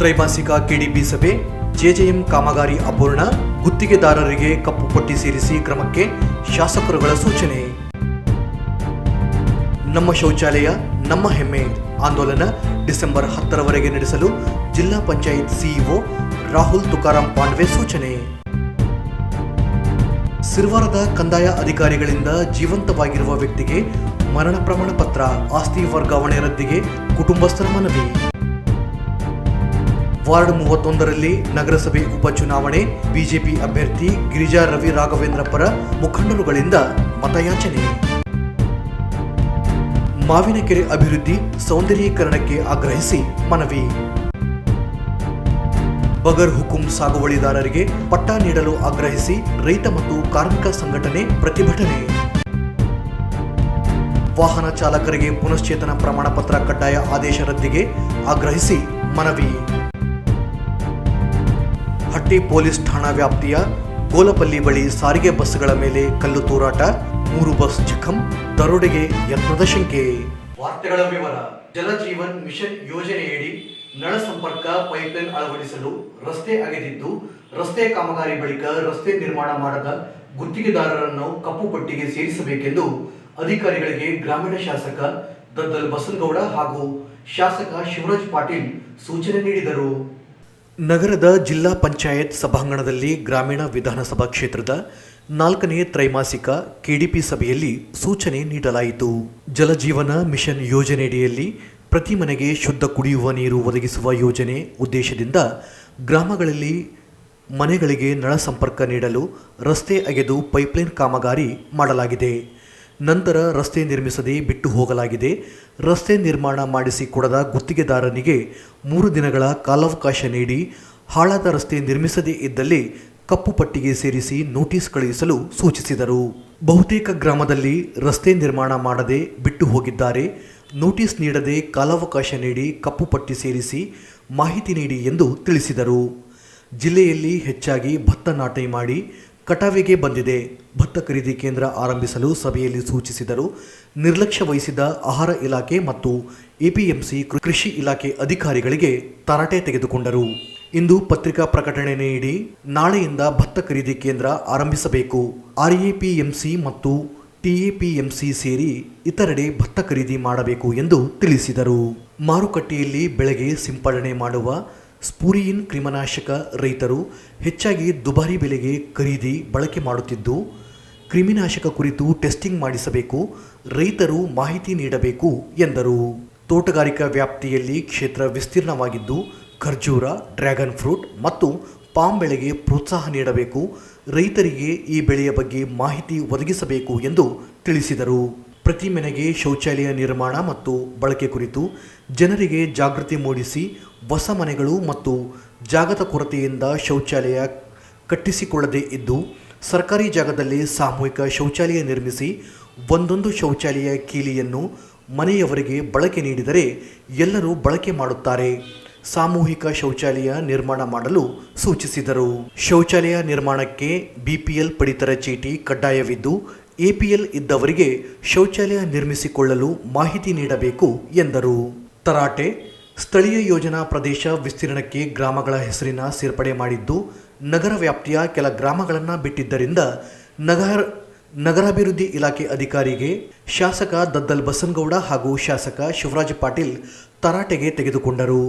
ತ್ರೈಮಾಸಿಕ ಕೆಡಿಬಿ ಸಭೆ ಜೆಜೆಎಂ ಕಾಮಗಾರಿ ಅಪೂರ್ಣ, ಗುತ್ತಿಗೆದಾರರಿಗೆ ಕಪ್ಪು ಪಟ್ಟಿ ಸೇರಿಸಿ ಕ್ರಮಕ್ಕೆ ಶಾಸಕರುಗಳ ಸೂಚನೆ. ನಮ್ಮ ಶೌಚಾಲಯ, ನಮ್ಮ ಹೆಮ್ಮೆ. ಆಂದೋಲನ ಡಿಸೆಂಬರ್ ಹತ್ತರವರೆಗೆ ನಡೆಸಲು ಜಿಲ್ಲಾ ಪಂಚಾಯತ್ ಸಿಇಒ ರಾಹುಲ್ ತುಕಾರಾಂ ಪಾಂಡ್ವೆ ಸೂಚನೆ. ಸಿರ್ವಾರದ ಕಂದಾಯ ಅಧಿಕಾರಿಗಳಿಂದ ಜೀವಂತವಾಗಿರುವ ವ್ಯಕ್ತಿಗೆ ಮರಣ ಪ್ರಮಾಣ ಪತ್ರ ಆಸ್ತಿ ವರ್ಗಾವಣೆ ರದ್ದಿಗೆ ಕುಟುಂಬಸ್ಥರ ಮನವಿ. ವಾರ್ಡ್ ಮೂವತ್ತೊಂದರಲ್ಲಿ ನಗರಸಭೆ ಉಪಚುನಾವಣೆ, ಬಿಜೆಪಿ ಅಭ್ಯರ್ಥಿ ಗಿರಿಜಾ ರವಿ ರಾಘವೇಂದ್ರ ಪರ ಮುಖಂಡರುಗಳಿಂದ ಮತಯಾಚನೆ. ಮಾವಿನಕೆರೆ ಅಭಿವೃದ್ಧಿ ಸೌಂದರ್ಯೀಕರಣಕ್ಕೆ ಆಗ್ರಹಿಸಿ ಮನವಿ. ಬಗರ್ ಹುಕುಂ ಸಾಗುವಳಿದಾರರಿಗೆ ಪಟ್ಟ ನೀಡಲು ಆಗ್ರಹಿಸಿ ರೈತ ಮತ್ತು ಕಾರ್ಮಿಕ ಸಂಘಟನೆ ಪ್ರತಿಭಟನೆ. ವಾಹನ ಚಾಲಕರಿಗೆ ಪುನಶ್ಚೇತನ ಪ್ರಮಾಣ ಪತ್ರ ಕಡ್ಡಾಯ ಆದೇಶ ರದ್ದಿಗೆ ಆಗ್ರಹಿಸಿ ಮನವಿ. ಹಟ್ಟಿ ಪೊಲೀಸ್ ಠಾಣಾ ವ್ಯಾಪ್ತಿಯ ಗೋಲಪಲ್ಲಿ ಬಳಿ ಸಾರಿಗೆ ಬಸ್ಗಳ ಮೇಲೆ ಕಲ್ಲು ತೂರಾಟ, ಮೂರು ಬಸ್ ಜಖಂ, ದರೋಡೆಗೆ ಯತ್ನದ ಶಂಕೆ. ವಾರ್ತೆಗಳ ವಿವರ, ಜಲಜೀವನ್ ಮಿಷನ್ ಯೋಜನೆಯಡಿ ನಳ ಸಂಪರ್ಕ ಪೈಪ್ಲೈನ್ ಅಳವಡಿಸಲು ರಸ್ತೆ ಅಗೆದಿದ್ದು, ರಸ್ತೆ ಕಾಮಗಾರಿ ಬಳಿಕ ರಸ್ತೆ ನಿರ್ಮಾಣ ಮಾಡದ ಗುತ್ತಿಗೆದಾರರನ್ನು ಕಪ್ಪು ಪಟ್ಟಿಗೆ ಸೇರಿಸಬೇಕೆಂದು ಅಧಿಕಾರಿಗಳಿಗೆ ಗ್ರಾಮೀಣ ಶಾಸಕ ದದ್ದಲ್ ಬಸನಗೌಡ ಹಾಗೂ ಶಾಸಕ ಶಿವರಾಜ್ ಪಾಟೀಲ್ ಸೂಚನೆ ನೀಡಿದರು. ನಗರದ ಜಿಲ್ಲಾ ಪಂಚಾಯತ್ ಸಭಾಂಗಣದಲ್ಲಿ ಗ್ರಾಮೀಣ ವಿಧಾನಸಭಾ ಕ್ಷೇತ್ರದ ನಾಲ್ಕನೇ ತ್ರೈಮಾಸಿಕ ಕೆಡಿಪಿ ಸಭೆಯಲ್ಲಿ ಸೂಚನೆ ನೀಡಲಾಯಿತು. ಜಲಜೀವನ ಮಿಷನ್ ಯೋಜನೆಯಡಿಯಲ್ಲಿ ಪ್ರತಿ ಮನೆಗೆ ಶುದ್ಧ ಕುಡಿಯುವ ನೀರು ಒದಗಿಸುವ ಯೋಜನೆ ಉದ್ದೇಶದಿಂದ ಗ್ರಾಮಗಳಲ್ಲಿ ಮನೆಗಳಿಗೆ ನಳ ಸಂಪರ್ಕ ನೀಡಲು ರಸ್ತೆ ಅಗೆದು ಪೈಪ್ಲೈನ್ ಕಾಮಗಾರಿ ಮಾಡಲಾಗಿದೆ. ನಂತರ ರಸ್ತೆ ನಿರ್ಮಿಸದೆ ಬಿಟ್ಟು ಹೋಗಲಾಗಿದೆ. ರಸ್ತೆ ನಿರ್ಮಾಣ ಮಾಡಿಸಿ ಕೊಡದ ಗುತ್ತಿಗೆದಾರನಿಗೆ ಮೂರು ದಿನಗಳ ಕಾಲಾವಕಾಶ ನೀಡಿ, ಹಾಳಾದ ರಸ್ತೆ ನಿರ್ಮಿಸದೇ ಇದ್ದಲ್ಲಿ ಕಪ್ಪು ಪಟ್ಟಿಗೆ ಸೇರಿಸಿ ನೋಟಿಸ್ ಕಳುಹಿಸಲು ಸೂಚಿಸಿದರು. ಬಹುತೇಕ ಗ್ರಾಮದಲ್ಲಿ ರಸ್ತೆ ನಿರ್ಮಾಣ ಮಾಡದೆ ಬಿಟ್ಟು ಹೋಗಿದ್ದಾರೆ. ನೋಟಿಸ್ ನೀಡದೆ ಕಾಲಾವಕಾಶ ನೀಡಿ ಕಪ್ಪು ಪಟ್ಟಿ ಸೇರಿಸಿ ಮಾಹಿತಿ ನೀಡಿ ಎಂದು ತಿಳಿಸಿದರು. ಜಿಲ್ಲೆಯಲ್ಲಿ ಹೆಚ್ಚಾಗಿ ಭತ್ತ ನಾಟಿ ಮಾಡಿ ಕಟಾವಿಗೆ ಬಂದಿದೆ. ಭತ್ತ ಖರೀದಿ ಕೇಂದ್ರ ಆರಂಭಿಸಲು ಸಭೆಯಲ್ಲಿ ಸೂಚಿಸಿದರು. ನಿರ್ಲಕ್ಷ್ಯ ವಹಿಸಿದ ಆಹಾರ ಇಲಾಖೆ ಮತ್ತು ಎಪಿಎಂಸಿ ಕೃಷಿ ಇಲಾಖೆ ಅಧಿಕಾರಿಗಳಿಗೆ ತರಾಟೆ ತೆಗೆದುಕೊಂಡರು. ಇಂದು ಪತ್ರಿಕಾ ಪ್ರಕಟಣೆ ನೀಡಿ ನಾಳೆಯಿಂದ ಭತ್ತ ಖರೀದಿ ಕೇಂದ್ರ ಆರಂಭಿಸಬೇಕು. ಆರ್ಎಪಿಎಂಸಿ ಮತ್ತು ಟಿಎಪಿಎಂಸಿ ಸೇರಿ ಇತರೆಡೆ ಭತ್ತ ಖರೀದಿ ಮಾಡಬೇಕು ಎಂದು ತಿಳಿಸಿದರು. ಮಾರುಕಟ್ಟೆಯಲ್ಲಿ ಬೆಳೆಗೆ ಸಿಂಪಡಣೆ ಮಾಡುವ ಸ್ಪೂರಿಯಿನ್ ಕ್ರಿಮಿನಾಶಕ ರೈತರು ಹೆಚ್ಚಾಗಿ ದುಬಾರಿ ಬೆಲೆಗೆ ಖರೀದಿ, ಬಳಕೆ ಮಾಡುತ್ತಿದ್ದು, ಕ್ರಿಮಿನಾಶಕ ಕುರಿತು ಟೆಸ್ಟಿಂಗ್ ಮಾಡಿಸಬೇಕು, ರೈತರು ಮಾಹಿತಿ ನೀಡಬೇಕು ಎಂದರು. ತೋಟಗಾರಿಕಾ ವ್ಯಾಪ್ತಿಯಲ್ಲಿ ಕ್ಷೇತ್ರ ವಿಸ್ತೀರ್ಣವಾಗಿದ್ದು, ಖರ್ಜೂರ, ಡ್ರ್ಯಾಗನ್ ಫ್ರೂಟ್ ಮತ್ತು ಪಾಮ್ ಬೆಳೆಗೆ ಪ್ರೋತ್ಸಾಹ ನೀಡಬೇಕು, ರೈತರಿಗೆ ಈ ಬೆಳೆಯ ಬಗ್ಗೆ ಮಾಹಿತಿ ಒದಗಿಸಬೇಕು ಎಂದು ತಿಳಿಸಿದರು. ಪ್ರತಿ ಮನೆಗೆ ಶೌಚಾಲಯ ನಿರ್ಮಾಣ ಮತ್ತು ಬಳಕೆ ಕುರಿತು ಜನರಿಗೆ ಜಾಗೃತಿ ಮೂಡಿಸಿ ಹೊಸ ಮನೆಗಳು ಮತ್ತು ಜಾಗದ ಕೊರತೆಯಿಂದ ಶೌಚಾಲಯ ಕಟ್ಟಿಸಿಕೊಳ್ಳದೇ ಇದ್ದು, ಸರ್ಕಾರಿ ಜಾಗದಲ್ಲಿ ಸಾಮೂಹಿಕ ಶೌಚಾಲಯ ನಿರ್ಮಿಸಿ, ಒಂದೊಂದು ಶೌಚಾಲಯ ಕೀಲಿಯನ್ನು ಮನೆಯವರಿಗೆ ಬಳಕೆ ನೀಡಿದರೆ ಎಲ್ಲರೂ ಬಳಕೆ ಮಾಡುತ್ತಾರೆ. ಸಾಮೂಹಿಕ ಶೌಚಾಲಯ ನಿರ್ಮಾಣ ಮಾಡಲು ಸೂಚಿಸಿದರು. ಶೌಚಾಲಯ ನಿರ್ಮಾಣಕ್ಕೆ ಬಿಪಿಎಲ್ ಪಡಿತರ ಚೀಟಿ ಕಡ್ಡಾಯವಿದ್ದು, ಎಪಿಎಲ್ ಇದ್ದವರಿಗೆ ಶೌಚಾಲಯ ನಿರ್ಮಿಸಿಕೊಳ್ಳಲು ಮಾಹಿತಿ ನೀಡಬೇಕು ಎಂದರು. ತರಾಟೆ ಸ್ಥಳೀಯ ಯೋಜನಾ ಪ್ರದೇಶ ವಿಸ್ತೀರ್ಣಕ್ಕೆ ಗ್ರಾಮಗಳ ಹೆಸರಿನ ಸೇರ್ಪಡೆ ಮಾಡಿದ್ದು, ನಗರ ವ್ಯಾಪ್ತಿಯ ಕೆಲ ಗ್ರಾಮಗಳನ್ನು ಬಿಟ್ಟಿದ್ದರಿಂದ ನಗರ ನಗರಾಭಿವೃದ್ಧಿ ಇಲಾಖೆ ಅಧಿಕಾರಿಗೆ ಶಾಸಕ ದದ್ದಲ್ ಬಸನಗೌಡ ಹಾಗೂ ಶಾಸಕ ಶಿವರಾಜ್ ಪಾಟೀಲ್ ತರಾಟೆಗೆ ತೆಗೆದುಕೊಂಡರು.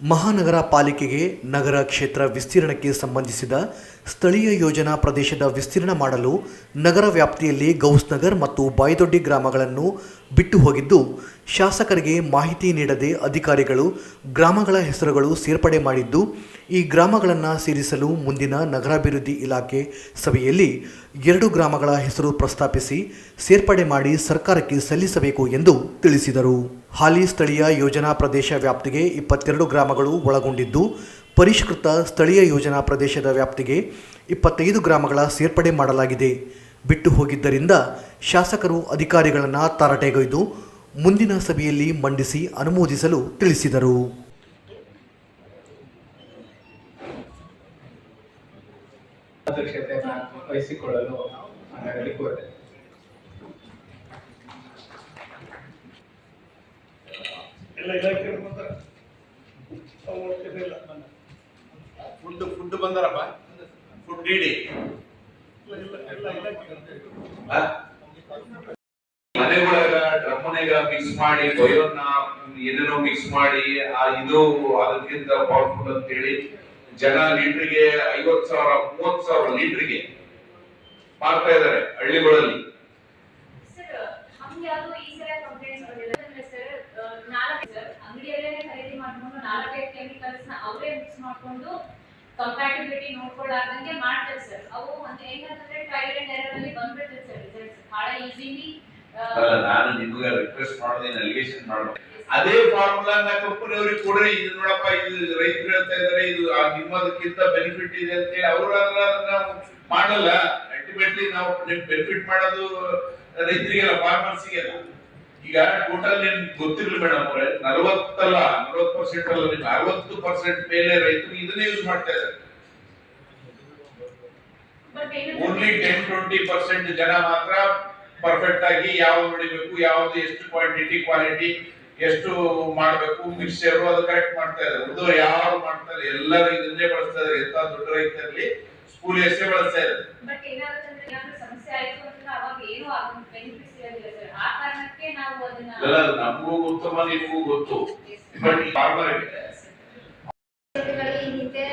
ಮಹಾನಗರ ಪಾಲಿಕೆಗೆ ನಗರ ಕ್ಷೇತ್ರ ವಿಸ್ತೀರ್ಣಕ್ಕೆ ಸಂಬಂಧಿಸಿದ ಸ್ಥಳೀಯ ಯೋಜನಾ ಪ್ರದೇಶದ ವಿಸ್ತೀರ್ಣ ಮಾಡಲು ನಗರ ವ್ಯಾಪ್ತಿಯಲ್ಲಿ ಗೌಸ್ನಗರ್ ಮತ್ತು ಬಾಯ್ದೊಡ್ಡಿ ಗ್ರಾಮಗಳನ್ನು ಬಿಟ್ಟು ಹೋಗಿದ್ದು, ಶಾಸಕರಿಗೆ ಮಾಹಿತಿ ನೀಡದೆ ಅಧಿಕಾರಿಗಳು ಗ್ರಾಮಗಳ ಹೆಸರುಗಳು ಸೇರ್ಪಡೆ ಮಾಡಿದ್ದು, ಈ ಗ್ರಾಮಗಳನ್ನು ಸೇರಿಸಲು ಮುಂದಿನ ನಗರಾಭಿವೃದ್ಧಿ ಇಲಾಖೆ ಸಭೆಯಲ್ಲಿ ಎರಡು ಗ್ರಾಮಗಳ ಹೆಸರು ಪ್ರಸ್ತಾಪಿಸಿ ಸೇರ್ಪಡೆ ಮಾಡಿ ಸರ್ಕಾರಕ್ಕೆ ಸಲ್ಲಿಸಬೇಕು ಎಂದು ತಿಳಿಸಿದರು. ಹಾಲಿ ಸ್ಥಳೀಯ ಯೋಜನಾ ಪ್ರದೇಶ ವ್ಯಾಪ್ತಿಗೆ ಇಪ್ಪತ್ತೆರಡು ಗ್ರಾಮಗಳು ಒಳಗೊಂಡಿದ್ದು, ಪರಿಷ್ಕೃತ ಸ್ಥಳೀಯ ಯೋಜನಾ ಪ್ರದೇಶದ ವ್ಯಾಪ್ತಿಗೆ ಇಪ್ಪತ್ತೈದು ಗ್ರಾಮಗಳ ಸೇರ್ಪಡೆ ಮಾಡಲಾಗಿದೆ. ಬಿಟ್ಟು ಹೋಗಿದ್ದರಿಂದ ಶಾಸಕರು ಅಧಿಕಾರಿಗಳನ್ನು ತರಾಟೆಗೈದು ಮುಂದಿನ ಸಭೆಯಲ್ಲಿ ಮಂಡಿಸಿ ಅನುಮೋದಿಸಲು ತಿಳಿಸಿದರು. ಅಧ್ಯಕ್ಷತೆಯನ್ನು ವಹಿಸಿಕೊಳ್ಳಲು ಎಲ್ಲ ಇಲಾಖೆ. ಫುಡ್ ಫುಡ್ ಬಂದಾರಪ್ಪ? ಫುಡ್ ಡಿಡಿ ಇಲಾಖೆ ಮನೆಗಳಾಗ ಡ್ರಮ್ಮನೆಗ ಮಿಕ್ಸ್ ಮಾಡಿ ಬಯೋನ್ನ ಏನೇನೋ ಮಿಕ್ಸ್ ಮಾಡಿ ಆ ಇದು ಅದಕ್ಕಿಂತ ಪವರ್ಫುಲ್ ಅಂತ ಹೇಳಿ ಜನ ಲೀಟ್ರಿಗೆ ಐವತ್ ಸಾವಿರ ಮೂವತ್ ಸಾವಿರ ಲೀಟ್ರಿಗೆ ಮಾಡ್ತಾ ಇದಾರೆ ಹಳ್ಳಿಗಳಲ್ಲಿ ಸರ್ ಹಂಗೆ ಯಾವ್ದು ಈ ಸಲ ಕಂಪ್ಲೇಂಟ್ಸ್ ಬಂದಿಲ್ಲ ಅಂದ್ರೆ ಸರ್ ನಾಲ್ಕು ಸರ್ ಅಂಗಡಿಯಲ್ಲೇ ಖರೀದಿ ಮಾಡ್ಕೊಂಡು ನಾಲ್ಕೈದು ಕೆಮಿಕಲ್ಸ್ ಅವರೇ ಮಿಕ್ಸ್ ಮಾಡ್ಕೊಂಡು ಕಂಪ್ಯಾಟಿಬಿಲಿಟಿ ನೋಡ್ಕೊಳ್ಳಾರ್ದಂಗೆ ಮಾಡ್ತಾರೆ ಸರ್ ಅವು ಒಂದು ಏನಂತಂದ್ರೆ ಟ್ರಯಲ್ ಅಂಡ್ ಎರರ್ ಅಲ್ಲಿ ಬಂದ್ಬಿಡ್ತದೆ ಸರ್ ರಿಸಲ್ಟ್ಸ್ ಬಹಳ ಈಸಿಲಿ ಅಲ್ಲ, ನಾನು ನಿಮಗೆ ರಿಕ್ವೆಸ್ಟ್ ಮಾಡೋದೇನು ಅಲಿಗೇಷನ್ ಮಾಡಬೇಕು ಅದೇ ಫಾರ್ಮುಲಾ ಕಂಪನಿ ಅವ್ರಿಗೆ ಕೊಡ್ರಿ. ಇದು ನೋಡಪ್ಪ, ಇದು ರೈತರು ಹೇಳ್ತಾ ಇದಾರೆ ಇದು ನಿಮ್ಮದಕ್ಕಿಂತ ಬೆನಿಫಿಟ್ ಇದೆ ಅಂತ ಹೇಳಿ ಅವ್ರು ಅದನ್ನ ಮಾಡಲ್ಲ. ಅಲ್ಟಿಮೇಟ್ಲಿ ನಾವು ಬೆನಿಫಿಟ್ ಮಾಡೋದು ರೈತರಿಗೆಲ್ಲ ಫಾರ್ಮರ್ಸಿಗೆಲ್ಲ ಈಗ ಟೋಟಲ್ ನಿಮ್ ಗೊತ್ತಿರ್ಲಿ ಮೇಡಮ್ ಅವರೇ ನಲವತ್ತಲ್ಲ ನಲವತ್ತು ಪರ್ಸೆಂಟ್ ಅಲ್ಲ ನಿಮ್ಗೆ ಅರವತ್ತು ಪರ್ಸೆಂಟ್ ಮೇಲೆ ರೈತರು ಇದನ್ನೇ ಯೂಸ್ ಮಾಡ್ತಾ ಇದ್ದಾರೆ. ಓನ್ಲಿ ಟೆನ್ ಟ್ವೆಂಟಿ ಪರ್ಸೆಂಟ್ ಜನ ಮಾತ್ರ ಪರ್ಫೆಕ್ಟ್ ಆಗಿ ಯಾವ್ದು ಹೊಡಿಬೇಕು ಯಾವ್ದು ಎಷ್ಟು ಕ್ವಾಂಟಿಟಿ ಕ್ವಾಲಿಟಿ ಎಷ್ಟು ಮಾಡಬೇಕು ಮಿಕ್ಸರ್ ಅದು ಕರೆಕ್ಟ್ ಮಾಡ್ತಾ ಇದ್ದಾರೆ. ಉಳಿದವರು ಯಾರು ಮಾಡ್ತಾರೆ ಎಲ್ಲರೂ ಇದನ್ನೇ ಬಳಸ್ತಾ ಇದ್ದಾರೆ. ಎಂತ ದೊಡ್ಡ ರೈತರಲ್ಲಿ ಸ್ಕೂಲ್ ಎಷ್ಟೇ ಬಳಸ್ತಾ ಇದ್ದಾರೆ. ಸಮಸ್ಯೆ ಆಯ್ತು ಅವಾಗ ಏನು ಬೆನಿಫಿಟ್ಸ್ ಇರೋದಿಲ್ಲ ಸರ್ ಆ ಕಾರಣಕ್ಕೆ ನಾವು ಅದನ್ನ ಎಲ್ಲ ನಮಗೂ ಗೊತ್ತಮ್ಮ ನಿಮಗೂ ಗೊತ್ತು. ಬಟ್ ಫಾರ್ಮರ್ ಈ ಹಿಂದೆ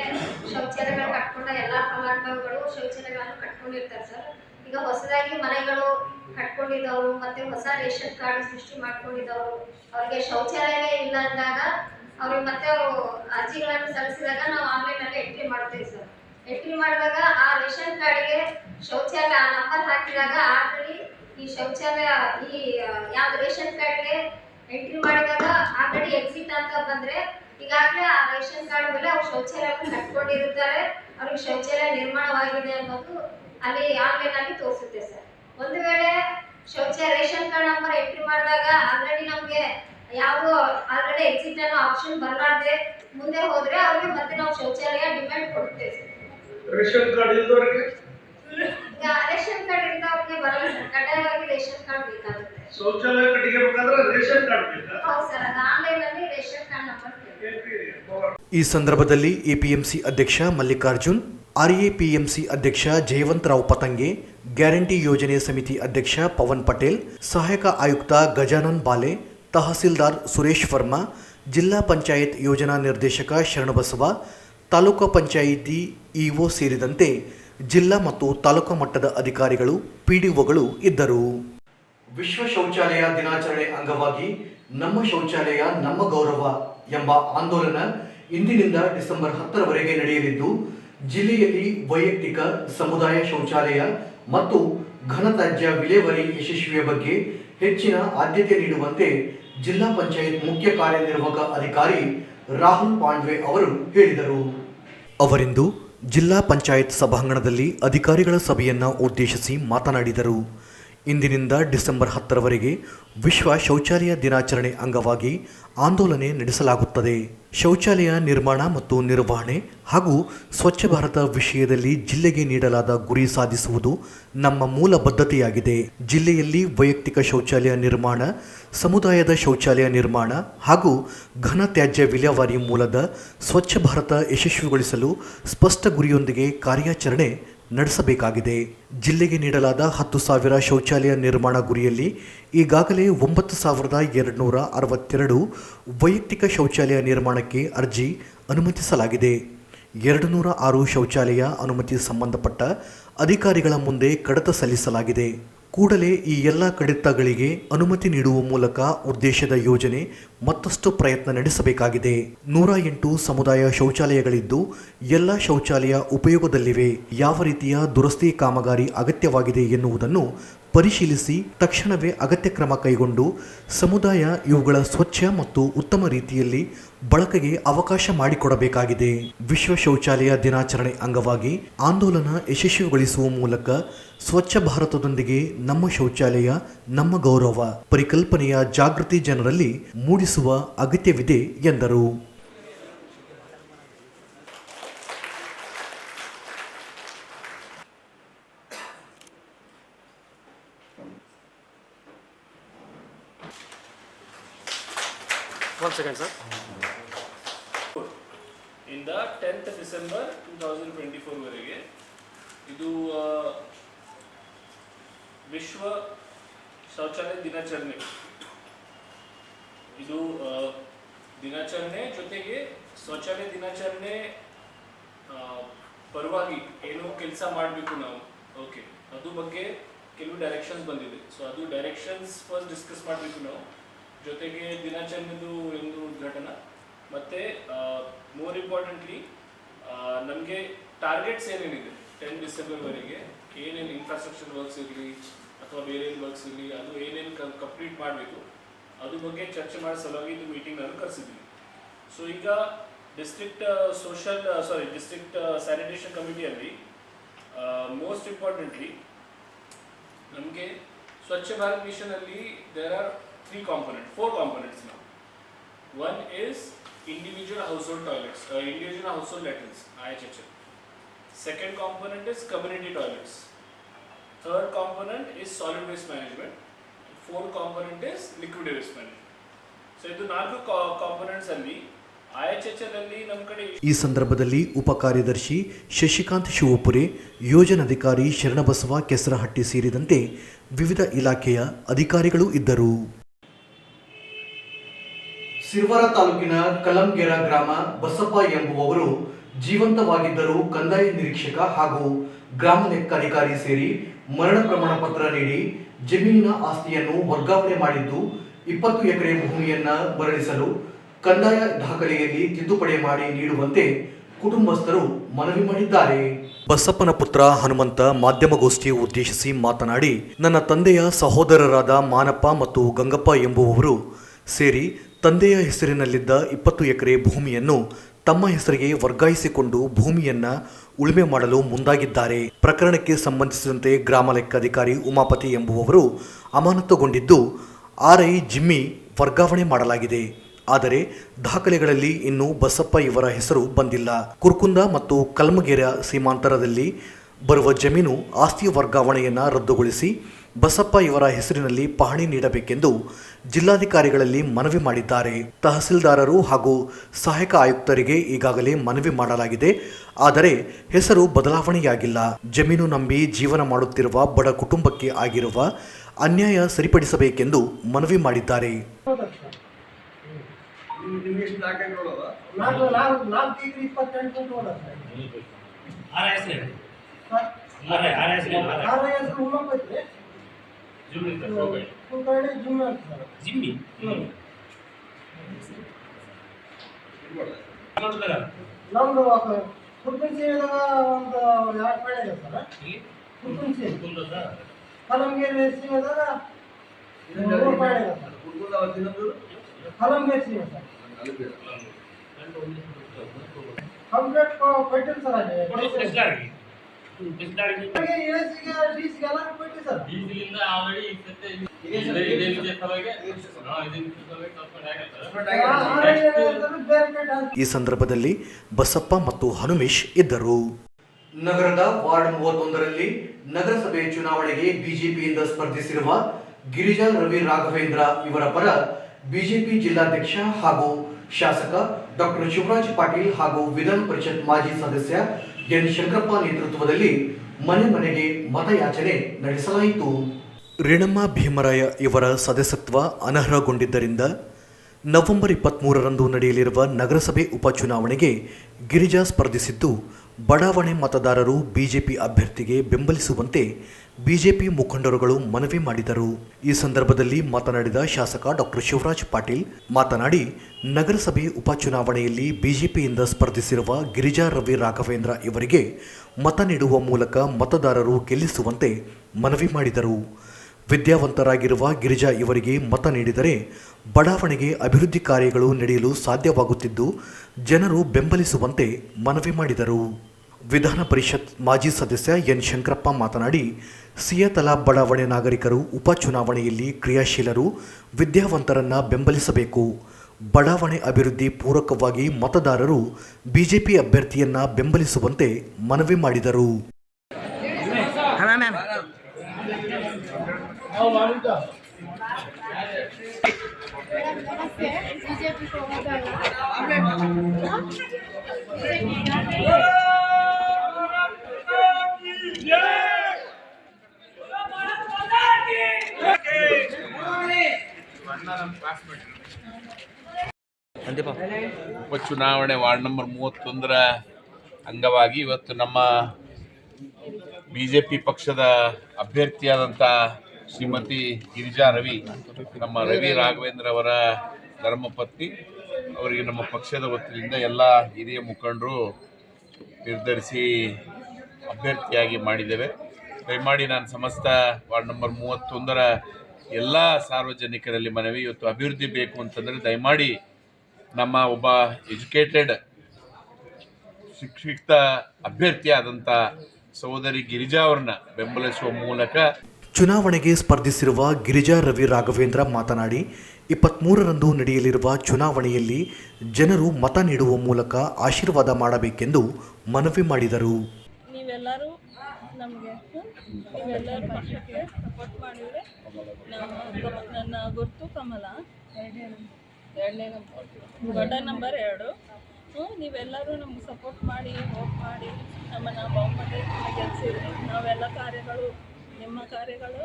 ಶೌಚಾಲಯಗಳು ಕಟ್ಕೊಂಡ ಎಲ್ಲಾ ಫಲಾನುಭವಿಗಳು ಶೌಚಾಲಯಗಳನ್ನು ಕಟ್ಕೊಂಡಿರ್ತಾರೆ ಸರ್. ಈಗ ಹೊಸದಾಗಿ ಮನೆಗಳು ಕಟ್ಕೊಂಡಿದ್ದವರು ಮತ್ತೆ ಹೊಸ ರೇಷನ್ ಕಾರ್ಡ್ ಸೃಷ್ಟಿ ಮಾಡ್ಕೊಂಡಿದ್ದವರು ಅವ್ರಿಗೆ ಶೌಚಾಲಯವೇ ಇಲ್ಲ ಅಂದಾಗ ಅವ್ರಿಗೆ ಮತ್ತೆ ಅವರು ಅರ್ಜಿಗಳನ್ನು ಸಲ್ಲಿಸಿದಾಗ ನಾವು ಆನ್ಲೈನ್ ಅಲ್ಲಿ ಎಂಟ್ರಿ ಮಾಡ್ತೀವಿ ಸರ್. ಎಂಟ್ರಿ ಮಾಡಿದಾಗ ಆ ರೇಷನ್ ಕಾರ್ಡ್ಗೆ ಶೌಚಾಲಯ ಆ ನಂಬರ್ ಹಾಕಿದಾಗ ಆಲ್ರೆಡಿ ಈ ಶೌಚಾಲಯ, ಈ ಯಾವ್ದು ರೇಷನ್ ಕಾರ್ಡ್ಗೆ ಎಂಟ್ರಿ ಮಾಡಿದಾಗ ಆಲ್ರೆಡಿ ಎಕ್ಸಿಟ್ ಅಂತ ಬಂದ್ರೆ ಈಗಾಗಲೇ ಆ ರೇಷನ್ ಕಾರ್ಡ್ ಮೇಲೆ ಅವ್ರು ಶೌಚಾಲಯ ಕಟ್ಕೊಂಡಿರುತ್ತಾರೆ. ಅವ್ರಿಗೆ ಶೌಚಾಲಯ ನಿರ್ಮಾಣವಾಗಿದೆ ಅನ್ನೋದು ಅಲ್ಲಿ ಆನ್ಲೈನ್ ಅಲ್ಲಿ ತೋರಿಸುತ್ತೆ ಸರ್. ಒಂದು ವೇಳೆ ಶೌಚಾಲಯ ರೇಷನ್ ಕಾರ್ಡ್ ನಂಬರ್ ಎಂಟ್ರಿ ಮಾಡಿದಾಗ ಆಲ್ರೆಡಿ ನಮ್ಗೆ ಯಾವ ಆಲ್ರೆಡಿ ಎಕ್ಸಿಟ್ ಅನ್ನೋ ಆಪ್ಷನ್ ಬರಲಾರ್ದೆ ಮುಂದೆ ಹೋದ್ರೆ ಅವ್ರಿಗೆ ಮತ್ತೆ ನಾವು ಶೌಚಾಲಯ ಡಿಮ್ಯಾಂಡ್ ಕೊಡ್ತೇವೆ ಸರ್. ರೇಷನ್ ಕಾರ್ಡ್ ಇಲ್ದವರಿಗೆ? ರೇಷನ್ ಕಾರ್ಡ್ ಇಂದ ಅವ್ರಿಗೆ ಬರಲ್ಲ ಸರ್. ಕಡ್ಡಾಯವಾಗಿ ರೇಷನ್ ಕಾರ್ಡ್ ಬೇಕಾಗುತ್ತೆ. ಶೌಚಾಲಯ ಕಟ್ಟಿಗೆಬೇಕಾದ್ರೆ ರೇಷನ್ ಕಾರ್ಡ್ ಬೇಕಾ? ಹೌದು ಸರ್ ಅದು ಆನ್ಲೈನ್ ಅಲ್ಲಿ ರೇಷನ್ ಕಾರ್ಡ್ ನಂಬರ್ ಈ ಸಂದರ್ಭದಲ್ಲಿ ಎಪಿಎಂಸಿ ಅಧ್ಯಕ್ಷ ಮಲ್ಲಿಕಾರ್ಜುನ್ ಆರ್ಎಪಿಎಂಸಿ ಅಧ್ಯಕ್ಷ ಜಯವಂತರಾವ್ ಪತಂಗೆ ಗ್ಯಾರಂಟಿ ಯೋಜನೆ ಸಮಿತಿ ಅಧ್ಯಕ್ಷ ಪವನ್ ಪಟೇಲ್ ಸಹಾಯಕ ಆಯುಕ್ತ ಗಜಾನನ್ ಬಾಲೆ ತಹಸೀಲ್ದಾರ್ ಸುರೇಶ್ ವರ್ಮಾ ಜಿಲ್ಲಾ ಪಂಚಾಯತ್ ಯೋಜನಾ ನಿರ್ದೇಶಕ ಶರಣಬಸವ ತಾಲೂಕು ಪಂಚಾಯಿತಿ ಇಒ ಸೇರಿದಂತೆ ಜಿಲ್ಲಾ ಮತ್ತು ತಾಲೂಕು ಮಟ್ಟದ ಅಧಿಕಾರಿಗಳು, ಪಿಡಿಒಗಳು ಇದ್ದರು. ವಿಶ್ವ ಶೌಚಾಲಯ ದಿನಾಚರಣೆ ಅಂಗವಾಗಿ ನಮ್ಮ ಶೌಚಾಲಯ ನಮ್ಮ ಗೌರವ ಎಂಬ ಆಂದೋಲನ ಇಂದಿನಿಂದ ಡಿಸೆಂಬರ್ ಹತ್ತರವರೆಗೆ ನಡೆಯಲಿದ್ದು, ಜಿಲ್ಲೆಯಲ್ಲಿ ವೈಯಕ್ತಿಕ, ಸಮುದಾಯ ಶೌಚಾಲಯ ಮತ್ತು ಘನತ್ಯಾಜ್ಯ ವಿಲೇವಾರಿ ಯಶಸ್ವಿಯ ಬಗ್ಗೆ ಹೆಚ್ಚಿನ ಆದ್ಯತೆ ನೀಡುವಂತೆ ಜಿಲ್ಲಾ ಪಂಚಾಯತ್ ಮುಖ್ಯ ಕಾರ್ಯನಿರ್ವಾಹಕ ಅಧಿಕಾರಿ ರಾಹುಲ್ ಪಾಂಡ್ವೆ ಅವರು ಹೇಳಿದರು. ಅವರಿಂದು ಜಿಲ್ಲಾ ಪಂಚಾಯತ್ ಸಭಾಂಗಣದಲ್ಲಿ ಅಧಿಕಾರಿಗಳ ಸಭೆಯನ್ನು ಉದ್ದೇಶಿಸಿ ಮಾತನಾಡಿದರು. ಇಂದಿನಿಂದ ಡಿಸೆಂಬರ್ ಹತ್ತರವರೆಗೆ ವಿಶ್ವ ಶೌಚಾಲಯ ದಿನಾಚರಣೆ ಅಂಗವಾಗಿ ಆಂದೋಲನೆ ನಡೆಸಲಾಗುತ್ತದೆ. ಶೌಚಾಲಯ ನಿರ್ಮಾಣ ಮತ್ತು ನಿರ್ವಹಣೆ ಹಾಗೂ ಸ್ವಚ್ಛ ಭಾರತ ವಿಷಯದಲ್ಲಿ ಜಿಲ್ಲೆಗೆ ನೀಡಲಾದ ಗುರಿ ಸಾಧಿಸುವುದು ನಮ್ಮ ಮೂಲ ಬದ್ಧತೆಯಾಗಿದೆ. ಜಿಲ್ಲೆಯಲ್ಲಿ ವೈಯಕ್ತಿಕ ಶೌಚಾಲಯ ನಿರ್ಮಾಣ, ಸಮುದಾಯದ ಶೌಚಾಲಯ ನಿರ್ಮಾಣ ಹಾಗೂ ಘನ ತ್ಯಾಜ್ಯ ವಿಲೇವಾರಿ ಮೂಲದ ಸ್ವಚ್ಛ ಭಾರತ ಯಶಸ್ವಿಗೊಳಿಸಲು ಸ್ಪಷ್ಟ ಗುರಿಯೊಂದಿಗೆ ಕಾರ್ಯಾಚರಣೆ ನಡೆಸಬೇಕಾಗಿದೆ. ಜಿಲ್ಲೆಗೆ ನೀಡಲಾದ ಹತ್ತು ಸಾವಿರ ಶೌಚಾಲಯ ನಿರ್ಮಾಣ ಗುರಿಯಲ್ಲಿ ಈಗಾಗಲೇ ಒಂಬತ್ತು ಸಾವಿರದ ಎರಡುನೂರ ಅರವತ್ತೆರಡು ವೈಯಕ್ತಿಕ ಶೌಚಾಲಯ ನಿರ್ಮಾಣಕ್ಕೆ ಅರ್ಜಿ ಅನುಮತಿಸಲಾಗಿದೆ. ಎರಡು ನೂರ ಆರು ಶೌಚಾಲಯ ಅನುಮತಿ ಸಂಬಂಧಪಟ್ಟ ಅಧಿಕಾರಿಗಳ ಮುಂದೆ ಕಡತ ಸಲ್ಲಿಸಲಾಗಿದೆ. ಕೂಡಲೇ ಈ ಎಲ್ಲ ಕಡಿತಗಳಿಗೆ ಅನುಮತಿ ನೀಡುವ ಮೂಲಕ ಉದ್ದೇಶದ ಯೋಜನೆ ಮತ್ತಷ್ಟು ಪ್ರಯತ್ನ ನಡೆಸಬೇಕಾಗಿದೆ. ನೂರ ಎಂಟು ಸಮುದಾಯ ಶೌಚಾಲಯಗಳಿದ್ದು ಎಲ್ಲ ಶೌಚಾಲಯ ಉಪಯೋಗದಲ್ಲಿವೆ. ಯಾವ ರೀತಿಯ ದುರಸ್ತಿ ಕಾಮಗಾರಿ ಅಗತ್ಯವಾಗಿದೆ ಎನ್ನುವುದನ್ನು ಪರಿಶೀಲಿಸಿ ತಕ್ಷಣವೇ ಅಗತ್ಯ ಕ್ರಮ ಕೈಗೊಂಡು ಸಮುದಾಯ ಇವುಗಳ ಸ್ವಚ್ಛ ಮತ್ತು ಉತ್ತಮ ರೀತಿಯಲ್ಲಿ ಬಳಕೆಗೆ ಅವಕಾಶ ಮಾಡಿಕೊಡಬೇಕಾಗಿದೆ. ವಿಶ್ವ ಶೌಚಾಲಯ ದಿನಾಚರಣೆ ಅಂಗವಾಗಿ ಆಂದೋಲನ ಯಶಸ್ವಿಗೊಳಿಸುವ ಮೂಲಕ ಸ್ವಚ್ಛ ಭಾರತದೊಂದಿಗೆ ನಮ್ಮ ಶೌಚಾಲಯ, ನಮ್ಮ ಗೌರವ ಪರಿಕಲ್ಪನೆಯ ಜಾಗೃತಿ ಜನರಲ್ಲಿ ಮೂಡಿಸುವ ಅಗತ್ಯವಿದೆ ಎಂದರು One second, sir. ಇಂದ tenth December two thousand twenty ಫೋರ್ವರೆಗೆ ಇದು ಆ, ವಿಶ್ವ ಶೌಚಾಲಯ ದಿನಾಚರಣೆ ಇದು ಆ, ದಿನಾಚರಣೆ ಜೊತೆಗೆ ಶೌಚಾಲಯ ದಿನಾಚರಣೆ ಪರವಾಗಿ ಏನು ಕೆಲಸ ಮಾಡಬೇಕು ನಾವು. ಓಕೆ ಅದು ಬಗ್ಗೆ ಕೆಲವು ಡೈರೆಕ್ಷನ್ಸ್ ಬಂದಿದೆ. ಸೊ ಅದು ಡೈರೆಕ್ಷನ್ಸ್ ಫಸ್ಟ್ ಡಿಸ್ಕಸ್ ಮಾಡಬೇಕು ನಾವು. ಜೊತೆಗೆ ದಿನಾಚರಣೆದು ಒಂದು ಉದ್ಘಾಟನಾ. ಮತ್ತು ಮೋರ್ ಇಂಪಾರ್ಟೆಂಟ್ಲಿ ನಮಗೆ ಟಾರ್ಗೆಟ್ಸ್ ಏನೇನಿದೆ? ಟೆನ್ ಡಿಸೆಂಬರ್ವರೆಗೆ ಏನೇನು ಇನ್ಫ್ರಾಸ್ಟ್ರಕ್ಚರ್ ವರ್ಕ್ಸ್ ಇರಲಿ, ಅಥವಾ ಬೇರೆ ವರ್ಕ್ಸ್ ಇರಲಿ, ಅದು ಏನೇನು ಕಂಪ್ಲೀಟ್ ಮಾಡಬೇಕು ಅದ್ರ ಬಗ್ಗೆ ಚರ್ಚೆ ಮಾಡೋ ಸಲುವಾಗಿ ಇದು ಮೀಟಿಂಗ್ ನಾನು ಕರೆಸಿದ್ದೀನಿ. ಸೊ ಈಗ district social sorry district sanitation ಕಮಿಟಿಯಲ್ಲಿ most importantly ನಮಗೆ Swachh Bharat ಮಿಷನಲ್ಲಿ there are three component four components ನಾವು one is individual household toilets individual household letters I H H L second component is community toilets third component is solid waste management fourth component is liquid waste management so ಇದು ನಾಲ್ಕು components ಅಲ್ಲಿ ಈ ಸಂದರ್ಭದಲ್ಲಿ ಉಪಕಾರ್ಯದರ್ಶಿ ಶಶಿಕಾಂತ್ ಶಿವಪುರೆ ಯೋಜನಾಧಿಕಾರಿ ಶರಣಬಸವ ಕೆಸರಹಟ್ಟಿ ಸೇರಿದಂತೆ ವಿವಿಧ ಇಲಾಖೆಯ ಅಧಿಕಾರಿಗಳು ಇದ್ದರು. ಸಿರ್ವಾರ ತಾಲೂಕಿನ ಕಲಂಗೆರ ಗ್ರಾಮ ಬಸಪ್ಪ ಎಂಬುವವರು ಜೀವಂತವಾಗಿದ್ದರೂ ಕಂದಾಯ ನಿರೀಕ್ಷಕ ಹಾಗೂ ಗ್ರಾಮ ಲೆಕ್ಕಾಧಿಕಾರಿ ಸೇರಿ ಮರಣ ಪ್ರಮಾಣ ಪತ್ರ ನೀಡಿ ಜಮೀನಿನ ಆಸ್ತಿಯನ್ನು ವರ್ಗಾವಣೆ ಮಾಡಿದ್ದು ಇಪ್ಪತ್ತು ಎಕರೆ ಭೂಮಿಯನ್ನ ಮರಳಿಸಲು ಕಂದಾಯ ದಾಖಲೆಯಲ್ಲಿ ತಿದ್ದುಪಡಿ ಮಾಡಿ ನೀಡುವಂತೆ ಕುಟುಂಬಸ್ಥರು ಮನವಿ ಮಾಡಿದ್ದಾರೆ. ಬಸಪ್ಪನ ಪುತ್ರ ಹನುಮಂತ ಮಾಧ್ಯಮಗೋಷ್ಠಿ ಉದ್ದೇಶಿಸಿ ಮಾತನಾಡಿ, ನನ್ನ ತಂದೆಯ ಸಹೋದರರಾದ ಮಾನಪ್ಪ ಮತ್ತು ಗಂಗಪ್ಪ ಎಂಬುವವರು ಸೇರಿ ತಂದೆಯ ಹೆಸರಿನಲ್ಲಿದ್ದ ಇಪ್ಪತ್ತು ಎಕರೆ ಭೂಮಿಯನ್ನು ತಮ್ಮ ಹೆಸರಿಗೆ ವರ್ಗಾಯಿಸಿಕೊಂಡು ಭೂಮಿಯನ್ನ ಉಳುಮೆ ಮಾಡಲು ಮುಂದಾಗಿದ್ದಾರೆ. ಪ್ರಕರಣಕ್ಕೆ ಸಂಬಂಧಿಸಿದಂತೆ ಗ್ರಾಮ ಲೆಕ್ಕಾಧಿಕಾರಿ ಉಮಾಪತಿ ಎಂಬುವವರು ಅಮಾನತುಗೊಂಡಿದ್ದು, ಆರ್ಐ ಜಿಮ್ಮಿ ವರ್ಗಾವಣೆ ಮಾಡಲಾಗಿದೆ. ಆದರೆ ದಾಖಲೆಗಳಲ್ಲಿ ಇನ್ನೂ ಬಸಪ್ಪ ಇವರ ಹೆಸರು ಬಂದಿಲ್ಲ. ಕುರ್ಕುಂದ ಮತ್ತು ಕಲ್ಮಗೆರೆ ಸೀಮಾಂತರದಲ್ಲಿ ಬರುವ ಜಮೀನು ಆಸ್ತಿ ವರ್ಗಾವಣೆಯನ್ನು ರದ್ದುಗೊಳಿಸಿ ಬಸಪ್ಪ ಇವರ ಹೆಸರಿನಲ್ಲಿ ಪಹಣಿ ನೀಡಬೇಕೆಂದು ಜಿಲ್ಲಾಧಿಕಾರಿಗಳಲ್ಲಿ ಮನವಿ ಮಾಡಿದ್ದಾರೆ. ತಹಸೀಲ್ದಾರರು ಹಾಗೂ ಸಹಾಯಕ ಆಯುಕ್ತರಿಗೆ ಈಗಾಗಲೇ ಮನವಿ ಮಾಡಲಾಗಿದೆ. ಆದರೆ ಹೆಸರು ಬದಲಾವಣೆಯಾಗಿಲ್ಲ. ಜಮೀನು ನಂಬಿ ಜೀವನ ಮಾಡುತ್ತಿರುವ ಬಡ ಕುಟುಂಬಕ್ಕೆ ಆಗಿರುವ ಅನ್ಯಾಯ ಸರಿಪಡಿಸಬೇಕೆಂದು ಮನವಿ ಮಾಡಿದ್ದಾರೆ. ಎಷ್ಟು ನಾಲ್ಕು? ನಾಲ್ಕು ನಾಲ್ಕು ನಾಲ್ಕು ಎಕರೆ ಇಪ್ಪತ್ತೆಂಟು ಉಳ್ಳದ sir. R S R R S ಹೇಳಿ ಆರನೇ ಹೆಸರು ಉಮ್ಮಪ್ಪ ಐತ್ರಿ. ಜಿಮ್ಮಿ ಸರ್ ಹೋಗಿ ಕುಂಕಳ್ಳಿ ಜಿಮ್ಮಿ? ಅಂತ ನಮ್ದು ಕುರ್ಪುನ್ಸಿದಾಗ ಒಂದು ಎರಡು ಬೆಳೆ ಇದೆ ಸರ್. ಸರ್. ಕಲಂಗೇರಿ ಸೀಮೆದಾಗ ಮೂರು ಬೆಳೆ ಇದೆ ಸರ್. ಕಲಂಗೇರಿ ಸೀಮೆ ಸರ್. ಕಂಪ್ಲೇಂಟ್ ಕೊಟ್ಟಿರಿ ಸರ್ ಅಲ್ಲಿ ಟೆಸ್ಟ್ಲಾರಿಗೆ ಟೆಸ್ಟ್ಲಾರಿಗೆ ಎಸಿಗೆ ಡಿಸಿಗೆ ಎಲ್ಲ ಕೊಟ್ಟಿರಿ ಸರ್ ಡೀಸೆಲಿಂದ ಆಲ್ರೆಡಿ ಇರ್ತೈತೆ ಇದೇ ಹಾ ಹಾಕಿ. ಈ ಸಂದರ್ಭದಲ್ಲಿ ಬಸಪ್ಪ ಮತ್ತು ಹನುಮೇಶ್ ಇದ್ದರು. ನಗರದ ವಾರ್ಡ್ ಮೂವತ್ತೊಂದರಲ್ಲಿ ನಗರಸಭೆ ಚುನಾವಣೆಗೆ ಬಿಜೆಪಿಯಿಂದ ಸ್ಪರ್ಧಿಸಿರುವ ಗಿರಿಜಾ ರವಿ ರಾಘವೇಂದ್ರ ಇವರ ಪರ ಬಿಜೆಪಿ ಜಿಲ್ಲಾಧ್ಯಕ್ಷ ಹಾಗೂ ಶಾಸಕ ಡಾಕ್ಟರ್ ಶಿವರಾಜ್ ಪಾಟೀಲ್ ಹಾಗೂ ವಿಧಾನ ಪರಿಷತ್ ಮಾಜಿ ಸದಸ್ಯ ಎನ್ ಶಂಕರಪ್ಪ ನೇತೃತ್ವದಲ್ಲಿ ಮನೆ ಮನೆಗೆ ಮತಯಾಚನೆ ನಡೆಸಲಾಯಿತು. ರೇಣಮ್ಮ ಭೀಮರಾಯ ಇವರ ಸದಸ್ಯತ್ವ ಅನರ್ಹಗೊಂಡಿದ್ದರಿಂದ ನವೆಂಬರ್ ಇಪ್ಪತ್ತ್ಮೂರರಂದು ನಡೆಯಲಿರುವ ನಗರಸಭೆ ಉಪಚುನಾವಣೆಗೆ ಗಿರಿಜಾ ಸ್ಪರ್ಧಿಸಿದ್ದು, ಬಡಾವಣೆ ಮತದಾರರು ಬಿಜೆಪಿ ಅಭ್ಯರ್ಥಿಗೆ ಬೆಂಬಲಿಸುವಂತೆ ಬಿಜೆಪಿ ಮುಖಂಡರುಗಳು ಮನವಿ ಮಾಡಿದರು. ಈ ಸಂದರ್ಭದಲ್ಲಿ ಮಾತನಾಡಿದ ಶಾಸಕ ಡಾಕ್ಟರ್ ಶಿವರಾಜ್ ಪಾಟೀಲ್, ಮಾತನಾಡಿ ನಗರಸಭೆ ಉಪಚುನಾವಣೆಯಲ್ಲಿ ಬಿಜೆಪಿಯಿಂದ ಸ್ಪರ್ಧಿಸಿರುವ ಗಿರಿಜಾ ರವಿ ರಾಘವೇಂದ್ರ ಇವರಿಗೆ ಮತ ನೀಡುವ ಮೂಲಕ ಮತದಾರರು ಗೆಲ್ಲಿಸುವಂತೆ ಮನವಿ ಮಾಡಿದರು. ವಿದ್ಯಾವಂತರಾಗಿರುವ ಗಿರಿಜಾ ಇವರಿಗೆ ಮತ ನೀಡಿದರೆ ಬಡಾವಣೆಗೆ ಅಭಿವೃದ್ಧಿ ಕಾರ್ಯಗಳು ನಡೆಯಲು ಸಾಧ್ಯವಾಗುತ್ತಿದ್ದು ಜನರು ಬೆಂಬಲಿಸುವಂತೆ ಮನವಿ ಮಾಡಿದರು. ವಿಧಾನ ಪರಿಷತ್ ಮಾಜಿ ಸದಸ್ಯ ಎನ್ ಶಂಕರಪ್ಪ ಮಾತನಾಡಿ ಸಿಯತಲಾ ಬಡಾವಣೆ ನಾಗರಿಕರು ಉಪಚುನಾವಣೆಯಲ್ಲಿ ಕ್ರಿಯಾಶೀಲರು ವಿದ್ಯಾವಂತರನ್ನ ಬೆಂಬಲಿಸಬೇಕು. ಬಡಾವಣೆ ಅಭಿವೃದ್ಧಿ ಪೂರಕವಾಗಿ ಮತದಾರರು ಬಿಜೆಪಿ ಅಭ್ಯರ್ಥಿಯನ್ನ ಬೆಂಬಲಿಸುವಂತೆ ಮನವಿ ಮಾಡಿದರು. ಬಿಜೆಪಿ ಉಪಚುನಾವಣೆ ವಾರ್ಡ್ ನಂಬರ್ ಮೂವತ್ತೊಂದರ ಅಂಗವಾಗಿ ಇವತ್ತು ನಮ್ಮ ಬಿ ಜೆ ಪಿ ಪಕ್ಷದ ಅಭ್ಯರ್ಥಿಯಾದಂಥ ಶ್ರೀಮತಿ ಗಿರಿಜಾ ರವಿ, ನಮ್ಮ ರವಿ ರಾಘವೇಂದ್ರ ಅವರ ಧರ್ಮಪತ್ನಿ, ಅವರಿಗೆ ನಮ್ಮ ಪಕ್ಷದ ವತಿಯಿಂದ ಎಲ್ಲ ಹಿರಿಯ ಮುಖಂಡರು ನಿರ್ಧರಿಸಿ ಅಭ್ಯರ್ಥಿಯಾಗಿ ಮಾಡಿದ್ದೇವೆ. ದಯಮಾಡಿ ನಾನು ಸಮಸ್ತ ವಾರ್ಡ್ ನಂಬರ್ ಮೂವತ್ತೊಂದರ ಎಲ್ಲ ಸಾರ್ವಜನಿಕರಲ್ಲಿ ಮನವಿ, ಇವತ್ತು ಅಭಿವೃದ್ಧಿ ಬೇಕು ಅಂತಂದರೆ ದಯಮಾಡಿ ನಮ್ಮ ಒಬ್ಬ ಎಜುಕೇಟೆಡ್ ಶಿಕ್ಷಿತ ಅಭ್ಯರ್ಥಿಯಾದಂಥ ಸಹೋದರಿ ಗಿರಿಜಾ ಅವರನ್ನ ಬೆಂಬಲಿಸುವ ಮೂಲಕ ಚುನಾವಣೆಗೆ ಸ್ಪರ್ಧಿಸಿರುವ ಗಿರಿಜಾ ರವಿ ರಾಘವೇಂದ್ರ ಮಾತನಾಡಿ ಇಪ್ಪತ್ತ್ಮೂರರಂದು ನಡೆಯಲಿರುವ ಚುನಾವಣೆಯಲ್ಲಿ ಜನರು ಮತ ನೀಡುವ ಮೂಲಕ ಆಶೀರ್ವಾದ ಮಾಡಬೇಕೆಂದು ಮನವಿ ಮಾಡಿದರು. ನೀವೆಲ್ಲರೂ ನಮಗೆ ನೀವೆಲ್ಲರೂ ಪಕ್ಷಕ್ಕೆ ಸಪೋರ್ಟ್ ಮಾಡಿದರೆ ನಮ್ಮ ನನ್ನ ಗುರುತು ಕಮಲ. ಎರಡನೇ ನಂಬರ್ ದೊಡ್ಡ ನಂಬರ್ ಎರಡು. ಹ್ಞೂ ನೀವೆಲ್ಲರೂ ನಮ್ಗೆ ಸಪೋರ್ಟ್ ಮಾಡಿ ಹೋಪ್ ಮಾಡಿ ನಮ್ಮನ್ನು ಬಹುಮತ ಗೆಲ್ಲಿಸಿರಿ ನಾವೆಲ್ಲ ಕಾರ್ಯಗಳು ನಿಮ್ಮ ಕಾರ್ಯಗಳು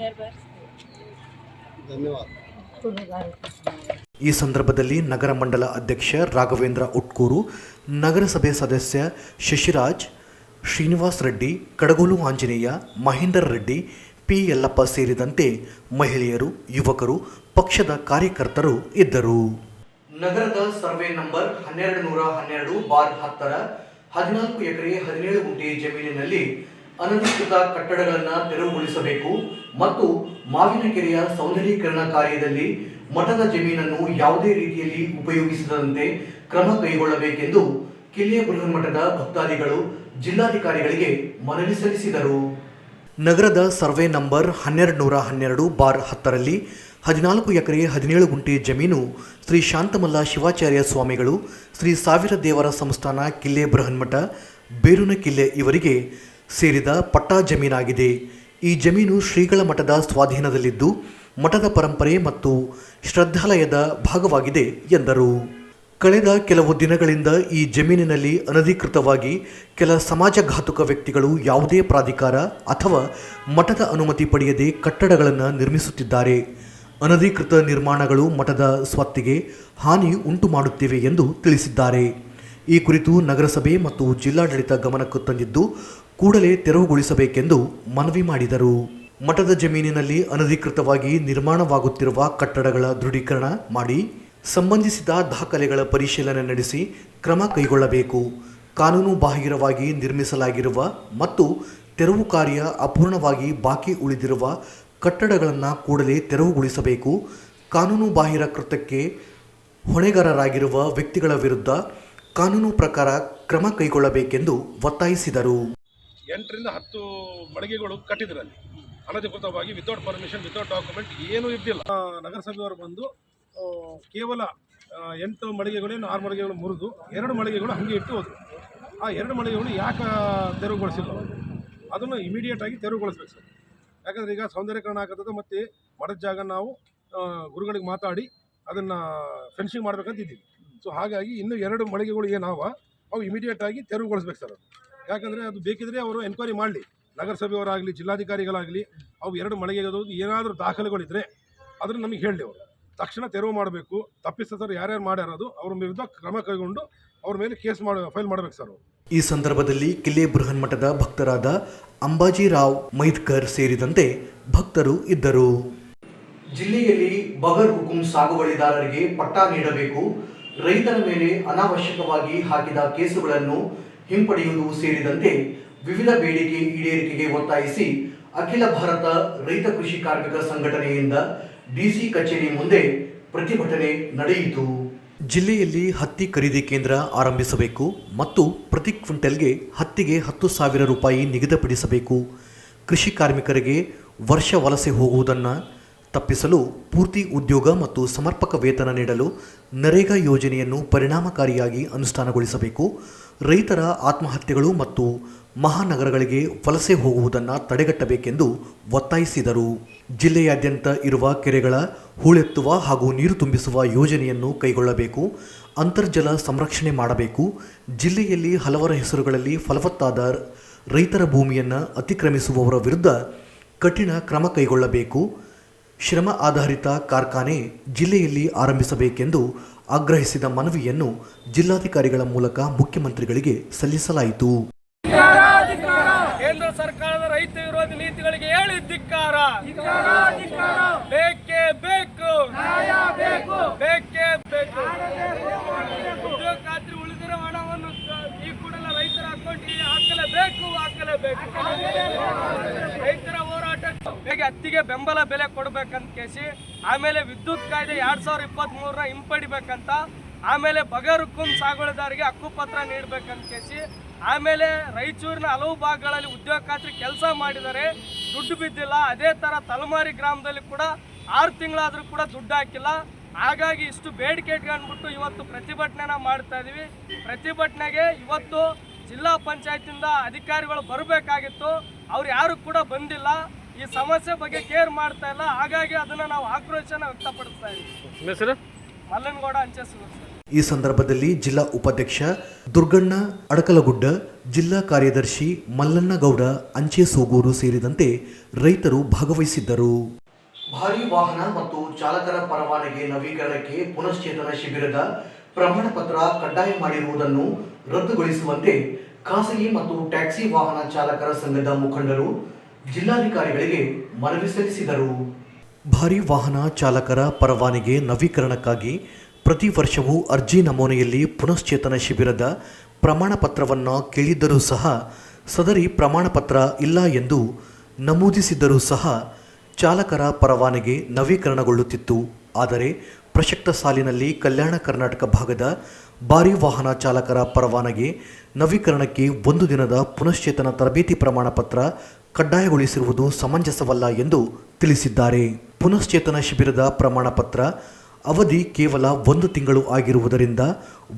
ನೆರವೇರಿಸ್ತೀವಿ. ಈ ಸಂದರ್ಭದಲ್ಲಿ ನಗರ ಮಂಡಲ ಅಧ್ಯಕ್ಷ ರಾಘವೇಂದ್ರ ಉಟ್ಕೂರು ನಗರಸಭೆ ಸದಸ್ಯ ಶಶಿರಾಜ್ ಶ್ರೀನಿವಾಸ್ ರೆಡ್ಡಿ, ಕಡಗೋಲು ಆಂಜನೇಯ, ಮಹೇಂದರ್ ರೆಡ್ಡಿ, ಪಿ ಯಲ್ಲಪ್ಪ ಸೇರಿದಂತೆ ಮಹಿಳೆಯರು, ಯುವಕರು, ಪಕ್ಷದ ಕಾರ್ಯಕರ್ತರು ಇದ್ದರು. ನಗರದ ಸರ್ವೆ ನಂಬರ್ ಹನ್ನೆರಡು ನೂರ ಹನ್ನೆರಡು ಬಾರ್ ಹತ್ತರ ಹದಿನಾಲ್ಕು ಎಕರೆ ಹದಿನೇಳು ಗುಂಟೆ ಜಮೀನಿನಲ್ಲಿ ಅನಧಿಕೃತ ಕಟ್ಟಡಗಳನ್ನು ತೆರವುಗೊಳಿಸಬೇಕು ಮತ್ತು ಮಾವಿನಕೆರೆಯ ಸೌಂದರ್ಯೀಕರಣ ಕಾರ್ಯದಲ್ಲಿ ಮಠದ ಜಮೀನನ್ನು ಯಾವುದೇ ರೀತಿಯಲ್ಲಿ ಉಪಯೋಗಿಸದಂತೆ ಕ್ರಮ ಕೈಗೊಳ್ಳಬೇಕೆಂದು ಕಿಲ್ಲೆ ಬೃಹನ್ಮಠದ ಭಕ್ತಾದಿಗಳು ಜಿಲ್ಲಾಧಿಕಾರಿಗಳಿಗೆ ಮನವಿ ಸಲ್ಲಿಸಿದರು. ನಗರದ ಸರ್ವೆ ನಂಬರ್ ಹನ್ನೆರಡು ನೂರ ಹನ್ನೆರಡು ಬಾರ್ ಹತ್ತರಲ್ಲಿ ಹದಿನಾಲ್ಕು ಎಕರೆ ಹದಿನೇಳು ಗುಂಟೆ ಜಮೀನು ಶ್ರೀ ಶಾಂತಮಲ್ಲ ಶಿವಾಚಾರ್ಯ ಸ್ವಾಮಿಗಳು, ಶ್ರೀ ಸಾವಿರ ದೇವರ ಸಂಸ್ಥಾನ ಕಿಲ್ಲೆ ಬೃಹನ್ಮಠ ಬೇರುನ ಕಿಲ್ಲೆ ಇವರಿಗೆ ಸೇರಿದ ಪಟ್ಟಾ ಜಮೀನಾಗಿದೆ. ಈ ಜಮೀನು ಶ್ರೀಗಳ ಮಠದ ಸ್ವಾಧೀನದಲ್ಲಿದ್ದು, ಮಠದ ಪರಂಪರೆ ಮತ್ತು ಶ್ರದ್ಧಾಲಯದ ಭಾಗವಾಗಿದೆ ಎಂದರು. ಕಳೆದ ಕೆಲವು ದಿನಗಳಿಂದ ಈ ಜಮೀನಿನಲ್ಲಿ ಅನಧಿಕೃತವಾಗಿ ಕೆಲ ಸಮಾಜಘಾತುಕ ವ್ಯಕ್ತಿಗಳು ಯಾವುದೇ ಪ್ರಾಧಿಕಾರ ಅಥವಾ ಮಠದ ಅನುಮತಿ ಪಡೆಯದೆ ಕಟ್ಟಡಗಳನ್ನು ನಿರ್ಮಿಸುತ್ತಿದ್ದಾರೆ. ಅನಧಿಕೃತ ನಿರ್ಮಾಣಗಳು ಮಠದ ಸ್ವತ್ತಿಗೆ ಹಾನಿ ಉಂಟು ಮಾಡುತ್ತಿವೆ ಎಂದು ತಿಳಿಸಿದ್ದಾರೆ. ಈ ಕುರಿತು ನಗರಸಭೆ ಮತ್ತು ಜಿಲ್ಲಾಡಳಿತ ಗಮನಕ್ಕೆ ತಂದಿದ್ದು, ಕೂಡಲೇ ತೆರವುಗೊಳಿಸಬೇಕೆಂದು ಮನವಿ ಮಾಡಿದರು. ಮಠದ ಜಮೀನಿನಲ್ಲಿ ಅನಧಿಕೃತವಾಗಿ ನಿರ್ಮಾಣವಾಗುತ್ತಿರುವ ಕಟ್ಟಡಗಳ ದೃಢೀಕರಣ ಮಾಡಿ ಸಂಬಂಧಿಸಿದ ದಾಖಲೆಗಳ ಪರಿಶೀಲನೆ ನಡೆಸಿ ಕ್ರಮ ಕೈಗೊಳ್ಳಬೇಕು. ಕಾನೂನು ಬಾಹಿರವಾಗಿ ನಿರ್ಮಿಸಲಾಗಿರುವ ಮತ್ತು ತೆರವು ಕಾರ್ಯ ಅಪೂರ್ಣವಾಗಿ ಬಾಕಿ ಉಳಿದಿರುವ ಕಟ್ಟಡಗಳನ್ನು ಕೂಡಲೇ ತೆರವುಗೊಳಿಸಬೇಕು. ಕಾನೂನು ಬಾಹಿರ ಕೃತ್ಯಕ್ಕೆ ಹೊಣೆಗಾರರಾಗಿರುವ ವ್ಯಕ್ತಿಗಳ ವಿರುದ್ಧ ಕಾನೂನು ಪ್ರಕಾರ ಕ್ರಮ ಕೈಗೊಳ್ಳಬೇಕೆಂದು ಒತ್ತಾಯಿಸಿದರು. ಎಂಟರಿಂದ ಹತ್ತು ಮಳಿಗೆಗಳು ಕಟ್ಟಿದ್ರಲ್ಲಿ. ಅನಧಿಕೃತವಾಗಿ ವಿತೌಟ್ ಪರ್ಮಿಷನ್ ವಿತೌಟ್ ಡಾಕ್ಯುಮೆಂಟ್ ಏನೂ ಇದ್ದಿಲ್ಲ. ನಗರಸಭೆಯವರು ಬಂದು ಕೇವಲ ಎಂಟು ಮಳಿಗೆಗಳೇನು ಆರು ಮಳಿಗೆಗಳು ಮುರಿದು, ಎರಡು ಮಳಿಗೆಗಳು ಹಾಗೆ ಇಟ್ಟು ಹೋದ್ರು. ಆ ಎರಡು ಮಳಿಗೆಗಳು ಯಾಕೆ ತೆರವುಗೊಳಿಸಿಲ್ಲ? ಅದನ್ನು ಇಮಿಡಿಯೇಟ್ ಆಗಿ ತೆರವುಗೊಳಿಸ್ಬೇಕು ಸರ್. ಯಾಕಂದ್ರೆ ಈಗ ಸೌಂದರ್ಯೀಕರಣ ಆಗತ್ತದ ಮತ್ತು ಮರದ ಜಾಗ ನಾವು ಗುರುಗಳಿಗೆ ಮಾತಾಡಿ ಅದನ್ನು ಫೆನ್ಸಿಂಗ್ ಮಾಡ್ಬೇಕಂತ ಇದ್ದೀವಿ. ಸೊ ಹಾಗಾಗಿ ಇನ್ನು ಎರಡು ಮಳಿಗೆಗಳು ಏನಾವ ಅವು ಇಮಿಡಿಯೇಟ್ ಆಗಿ ತೆರವುಗೊಳಿಸ್ಬೇಕು ಸರ್ ಅದು. ಯಾಕಂದರೆ ಅದು ಬೇಕಿದ್ರೆ ಅವರು ಎನ್ಕ್ವೈರಿ ಮಾಡಲಿ. ನಗರಸಭೆಯವರಾಗಲಿ, ಜಿಲ್ಲಾಧಿಕಾರಿಗಳಾಗಲಿ, ಅವು ಎರಡು ಮಳಿಗೆಗಳು ಏನಾದರೂ ದಾಖಲೆಗಳಿದ್ದರೆ ಅದನ್ನು ನಮಗೆ ಹೇಳಲಿ ಅವರು. ತಕ್ಷಣ ತೆರವು ಮಾಡಬೇಕು. ತಪ್ಪಿಸ್ತರು ಯಾರ್ಯಾರು ಮಾಡ್ಯಾರದು ಅವ್ರ ವಿರುದ್ಧ ಕ್ರಮ ಕೈಗೊಂಡು ಅವ್ರ ಮೇಲೆ ಕೇಸ್ ಮಾಡಿ ಫೈಲ್ ಮಾಡಬೇಕು ಸರ್ ಈ ಸಂದರ್ಭದಲ್ಲಿ ಕಿಲ್ಲೆ ಬೃಹನ್ಮಠದ ಭಕ್ತರಾದ ಅಂಬಾಜಿರಾವ್ ಮೈದ್ಕರ್ ಸೇರಿದಂತೆ ಭಕ್ತರು ಇದ್ದರು. ಜಿಲ್ಲೆಯಲ್ಲಿ ಬಗರ್ ಹುಕುಂ ಸಾಗುವಳಿದಾರರಿಗೆ ಪಟ್ಟಾ ನೀಡಬೇಕು. ರೈತರ ಮೇಲೆ ಅನಾವಶ್ಯಕವಾಗಿ ಹಾಕಿದ ಕೇಸುಗಳನ್ನು ಹಿಂಪಡೆಯುವುದು ಸೇರಿದಂತೆ ವಿವಿಧ ಬೇಡಿಕೆ ಈಡೇರಿಕೆಗೆ ಒತ್ತಾಯಿಸಿ ಅಖಿಲ ಭಾರತ ರೈತ ಕೃಷಿ ಕಾರ್ಮಿಕ ಸಂಘಟನೆಯಿಂದ ಡಿಸಿ ಕಚೇರಿ ಮುಂದೆ ಪ್ರತಿಭಟನೆ ನಡೆಯಿತು. ಜಿಲ್ಲೆಯಲ್ಲಿ ಹತ್ತಿ ಖರೀದಿ ಕೇಂದ್ರ ಆರಂಭಿಸಬೇಕು ಮತ್ತು ಪ್ರತಿ ಕ್ವಿಂಟಲ್ಗೆ ಹತ್ತಿಗೆ ಹತ್ತು ಸಾವಿರ ರೂಪಾಯಿ ನಿಗದಿಪಡಿಸಬೇಕು ಕೃಷಿ ಕಾರ್ಮಿಕರಿಗೆ ವರ್ಷ ವಲಸೆ ಹೋಗುವುದನ್ನು ತಪ್ಪಿಸಲು ಪೂರ್ತಿ ಉದ್ಯೋಗ ಮತ್ತು ಸಮರ್ಪಕ ವೇತನ ನೀಡಲು ನರೇಗಾ ಯೋಜನೆಯನ್ನು ಪರಿಣಾಮಕಾರಿಯಾಗಿ ಅನುಷ್ಠಾನಗೊಳಿಸಬೇಕು. ರೈತರ ಆತ್ಮಹತ್ಯೆಗಳು ಮತ್ತು ಮಹಾನಗರಗಳಿಗೆ ವಲಸೆ ಹೋಗುವುದನ್ನು ತಡೆಗಟ್ಟಬೇಕೆಂದು ಒತ್ತಾಯಿಸಿದರು. ಜಿಲ್ಲೆಯಾದ್ಯಂತ ಇರುವ ಕೆರೆಗಳ ಹೂಳೆತ್ತುವ ಹಾಗೂ ನೀರು ತುಂಬಿಸುವ ಯೋಜನೆಯನ್ನು ಕೈಗೊಳ್ಳಬೇಕು, ಅಂತರ್ಜಲ ಸಂರಕ್ಷಣೆ ಮಾಡಬೇಕು, ಜಿಲ್ಲೆಯಲ್ಲಿ ಹಲವರ ಹೆಸರುಗಳಲ್ಲಿ ಫಲವತ್ತಾದ ರೈತರ ಭೂಮಿಯನ್ನು ಅತಿಕ್ರಮಿಸುವವರ ವಿರುದ್ಧ ಕಠಿಣ ಕ್ರಮ ಕೈಗೊಳ್ಳಬೇಕು. ಶ್ರಮ ಆಧಾರಿತ ಕಾರ್ಖಾನೆ ಜಿಲ್ಲೆಯಲ್ಲಿ ಆರಂಭಿಸಬೇಕೆಂದು ಆಗ್ರಹಿಸಿದ ಮನವಿಯನ್ನು ಜಿಲ್ಲಾಧಿಕಾರಿಗಳ ಮೂಲಕ ಮುಖ್ಯಮಂತ್ರಿಗಳಿಗೆ ಸಲ್ಲಿಸಲಾಯಿತು. ಸರ್ಕಾರದ ರೈತ ವಿರೋಧಿ ನೀತಿಗಳಿಗೆ ಹೇಳಿ ಧಿಕ್ಕಾರ. ಬೇಕೇ ಬೇಕು. ಬೇಕೇ. ಬೇಕು ಉದ್ಯೋಗ ಖಾತ್ರಿ ಉಳಿದಿರೋ ಹಣವನ್ನು ಈ ಕೂಡಲೇ ರೈತರ ಅಕೌಂಟ್ಗೆ ಹಾಕಲೇಬೇಕು ಹಾಕಲೇಬೇಕು. ರೈತರ ಹೋರಾಟ ಹೇಗೆ ಹತ್ತಿಗೆ ಬೆಂಬಲ ಬೆಲೆ ಕೊಡ್ಬೇಕಂತ ಕೇಸಿ ಆಮೇಲೆ ವಿದ್ಯುತ್ ಕಾಯ್ದೆ ಎರಡ್ ಸಾವಿರದ ಇಪ್ಪತ್ತ್ ಮೂರರ ಹಿಂಪಡಿಬೇಕಂತ ಆಮೇಲೆ ಬಗರುಕುಂ ಸಾಗುವಳಿದಾರರಿಗೆ ಹಕ್ಕುಪತ್ರ ನೀಡ್ಬೇಕಂತ ಕೇಸಿ ಆಮೇಲೆ ರಾಯಚೂರಿನ ಹಲವು ಭಾಗಗಳಲ್ಲಿ ಉದ್ಯೋಗ ಖಾತ್ರಿ ಕೆಲಸ ಮಾಡಿದರೆ ದುಡ್ಡು ಬಿದ್ದಿಲ್ಲ. ಅದೇ ಥರ ತಲಮಾರಿ ಗ್ರಾಮದಲ್ಲಿ ಕೂಡ ಆರು ತಿಂಗಳಾದರೂ ಕೂಡ ದುಡ್ಡು ಹಾಕಿಲ್ಲ. ಹಾಗಾಗಿ ಇಷ್ಟು ಬೇಡಿಕೆ ಇಟ್ಕೊಂಡ್ಬಿಟ್ಟು ಇವತ್ತು ಪ್ರತಿಭಟನೆನ ಮಾಡ್ತಾ ಇದ್ದೀವಿ ಪ್ರತಿಭಟನೆಗೆ ಇವತ್ತು ಜಿಲ್ಲಾ ಪಂಚಾಯತಿಂದ ಅಧಿಕಾರಿಗಳು ಬರಬೇಕಾಗಿತ್ತು. ಅವ್ರು ಯಾರು ಕೂಡ ಬಂದಿಲ್ಲ. ಈ ಸಮಸ್ಯೆ ಬಗ್ಗೆ ಕೇರ್ ಮಾಡ್ತಾ ಇಲ್ಲ. ಹಾಗಾಗಿ ಅದನ್ನು ನಾವು ಆಕ್ರೋಶನ ವ್ಯಕ್ತಪಡಿಸ್ತಾ ಇದ್ದೀವಿ ಮಲ್ಲನಗೌಡ ಅಂಚೆ ಸರ್ ಈ ಸಂದರ್ಭದಲ್ಲಿ ಜಿಲ್ಲಾ ಉಪಾಧ್ಯಕ್ಷ ದುರ್ಗಣ್ಣ ಅಡಕಲಗುಡ್ಡ ಜಿಲ್ಲಾ ಕಾರ್ಯದರ್ಶಿ ಮಲ್ಲಣ್ಣಗೌಡ ಅಂಚೆ ಸೋಗೂರು ಸೇರಿದಂತೆ ರೈತರು ಭಾಗವಹಿಸಿದ್ದರು. ಭಾರಿ ವಾಹನ ಮತ್ತು ಚಾಲಕರ ಪರವಾನಗಿ ನವೀಕರಣಕ್ಕೆ ಪುನಶ್ಚೇತನ ಶಿಬಿರದ ಪ್ರಮಾಣ ಪತ್ರ ಕಡ್ಡಾಯ ಮಾಡಿರುವುದನ್ನು ರದ್ದುಗೊಳಿಸುವಂತೆ ಖಾಸಗಿ ಮತ್ತು ಟ್ಯಾಕ್ಸಿ ವಾಹನ ಚಾಲಕರ ಸಂಘದ ಮುಖಂಡರು ಜಿಲ್ಲಾಧಿಕಾರಿಗಳಿಗೆ ಮನವಿ ಸಲ್ಲಿಸಿದರು. ಭಾರಿ ವಾಹನ ಚಾಲಕರ ಪರವಾನಗಿ ನವೀಕರಣಕ್ಕಾಗಿ ಪ್ರತಿ ವರ್ಷವೂ ಅರ್ಜಿ ನಮೂನೆಯಲ್ಲಿ ಪುನಶ್ಚೇತನ ಶಿಬಿರದ ಪ್ರಮಾಣ ಪತ್ರವನ್ನು ಕೇಳಿದ್ದರೂ ಸಹ ಸದರಿ ಪ್ರಮಾಣ ಪತ್ರ ಇಲ್ಲ ಎಂದು ನಮೂದಿಸಿದ್ದರೂ ಸಹ ಚಾಲಕರ ಪರವಾನಗಿ ನವೀಕರಣಗೊಳ್ಳುತ್ತಿತ್ತು. ಆದರೆ ಪ್ರಸಕ್ತ ಸಾಲಿನಲ್ಲಿ ಕಲ್ಯಾಣ ಕರ್ನಾಟಕ ಭಾಗದ ಭಾರೀ ವಾಹನ ಚಾಲಕರ ಪರವಾನಗಿ ನವೀಕರಣಕ್ಕೆ ಒಂದು ದಿನದ ಪುನಶ್ಚೇತನ ತರಬೇತಿ ಪ್ರಮಾಣ ಪತ್ರ ಕಡ್ಡಾಯಗೊಳಿಸಿರುವುದು ಸಮಂಜಸವಲ್ಲ ಎಂದು ತಿಳಿಸಿದ್ದಾರೆ. ಪುನಶ್ಚೇತನ ಶಿಬಿರದ ಪ್ರಮಾಣ ಪತ್ರ ಅವಧಿ ಕೇವಲ ಒಂದು ತಿಂಗಳು ಆಗಿರುವುದರಿಂದ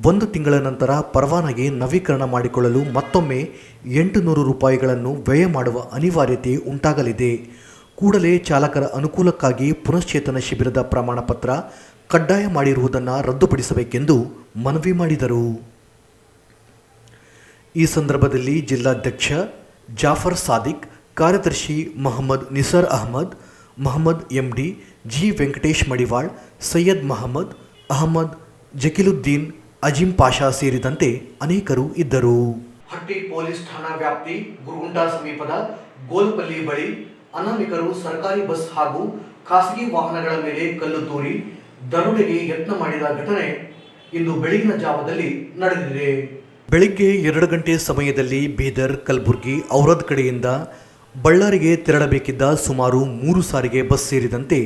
ಒಂದು ತಿಂಗಳ ನಂತರ ಪರವಾನಗಿ ನವೀಕರಣ ಮಾಡಿಕೊಳ್ಳಲು ಮತ್ತೊಮ್ಮೆ ಎಂಟು ನೂರು ರೂಪಾಯಿಗಳನ್ನು ವ್ಯಯ ಮಾಡುವ ಅನಿವಾರ್ಯತೆ ಉಂಟಾಗಲಿದೆ. ಕೂಡಲೇ ಚಾಲಕರ ಅನುಕೂಲಕ್ಕಾಗಿ ಪುನಶ್ಚೇತನ ಶಿಬಿರದ ಪ್ರಮಾಣಪತ್ರ ಕಡ್ಡಾಯ ಮಾಡಿರುವುದನ್ನು ರದ್ದುಪಡಿಸಬೇಕೆಂದು ಮನವಿ ಮಾಡಿದರು. ಈ ಸಂದರ್ಭದಲ್ಲಿ ಜಿಲ್ಲಾಧ್ಯಕ್ಷ ಜಾಫರ್ ಸಾದಿಕ್, ಕಾರ್ಯದರ್ಶಿ ಮೊಹಮ್ಮದ್ ನಿಸರ್ ಅಹಮದ್, ಮೊಹಮ್ಮದ್ ಎಂಡಿ, ಜಿ ವೆಂಕಟೇಶ್ ಮಡಿವಾಳ್ ಸೈಯದ್ ಮಹಮ್ಮದ್ ಅಹಮದ್ ಜಕೀಲುದ್ದೀನ್ ಅಜಿಂ ಪಾಷಾ ಸೇರಿದಂತೆ ಅನೇಕರು ಇದ್ದರು. ಹಟ್ಟಿ ಪೊಲೀಸ್ ಠಾಣಾ ವ್ಯಾಪ್ತಿ ಗುರುಗುಂಡಾ ಸಮೀಪದ ಗೋಲ್ಪಲ್ಲಿ ಬಳಿ ಅನಾಮಿಕರು ಸರ್ಕಾರಿ ಬಸ್ ಹಾಗೂ ಖಾಸಗಿ ವಾಹನಗಳ ಮೇಲೆ ಕಲ್ಲು ತೂರಿ ದರೋಡೆಗೆ ಯತ್ನ ಮಾಡಿದ ಘಟನೆ ಇಂದು ಬೆಳಗಿನ ಜಾವದಲ್ಲಿ ನಡೆದಿದೆ. ಬೆಳಿಗ್ಗೆ ಎರಡು ಗಂಟೆ ಸಮಯದಲ್ಲಿ ಬೀದರ್ ಕಲಬುರಗಿ ಔರದ್ ಕಡೆಯಿಂದ ಬಳ್ಳಾರಿಗೆ ತೆರಳಬೇಕಿದ್ದ ಸುಮಾರು ಮೂರು ಸಾರಿಗೆ ಬಸ್ ಸೇರಿದಂತೆ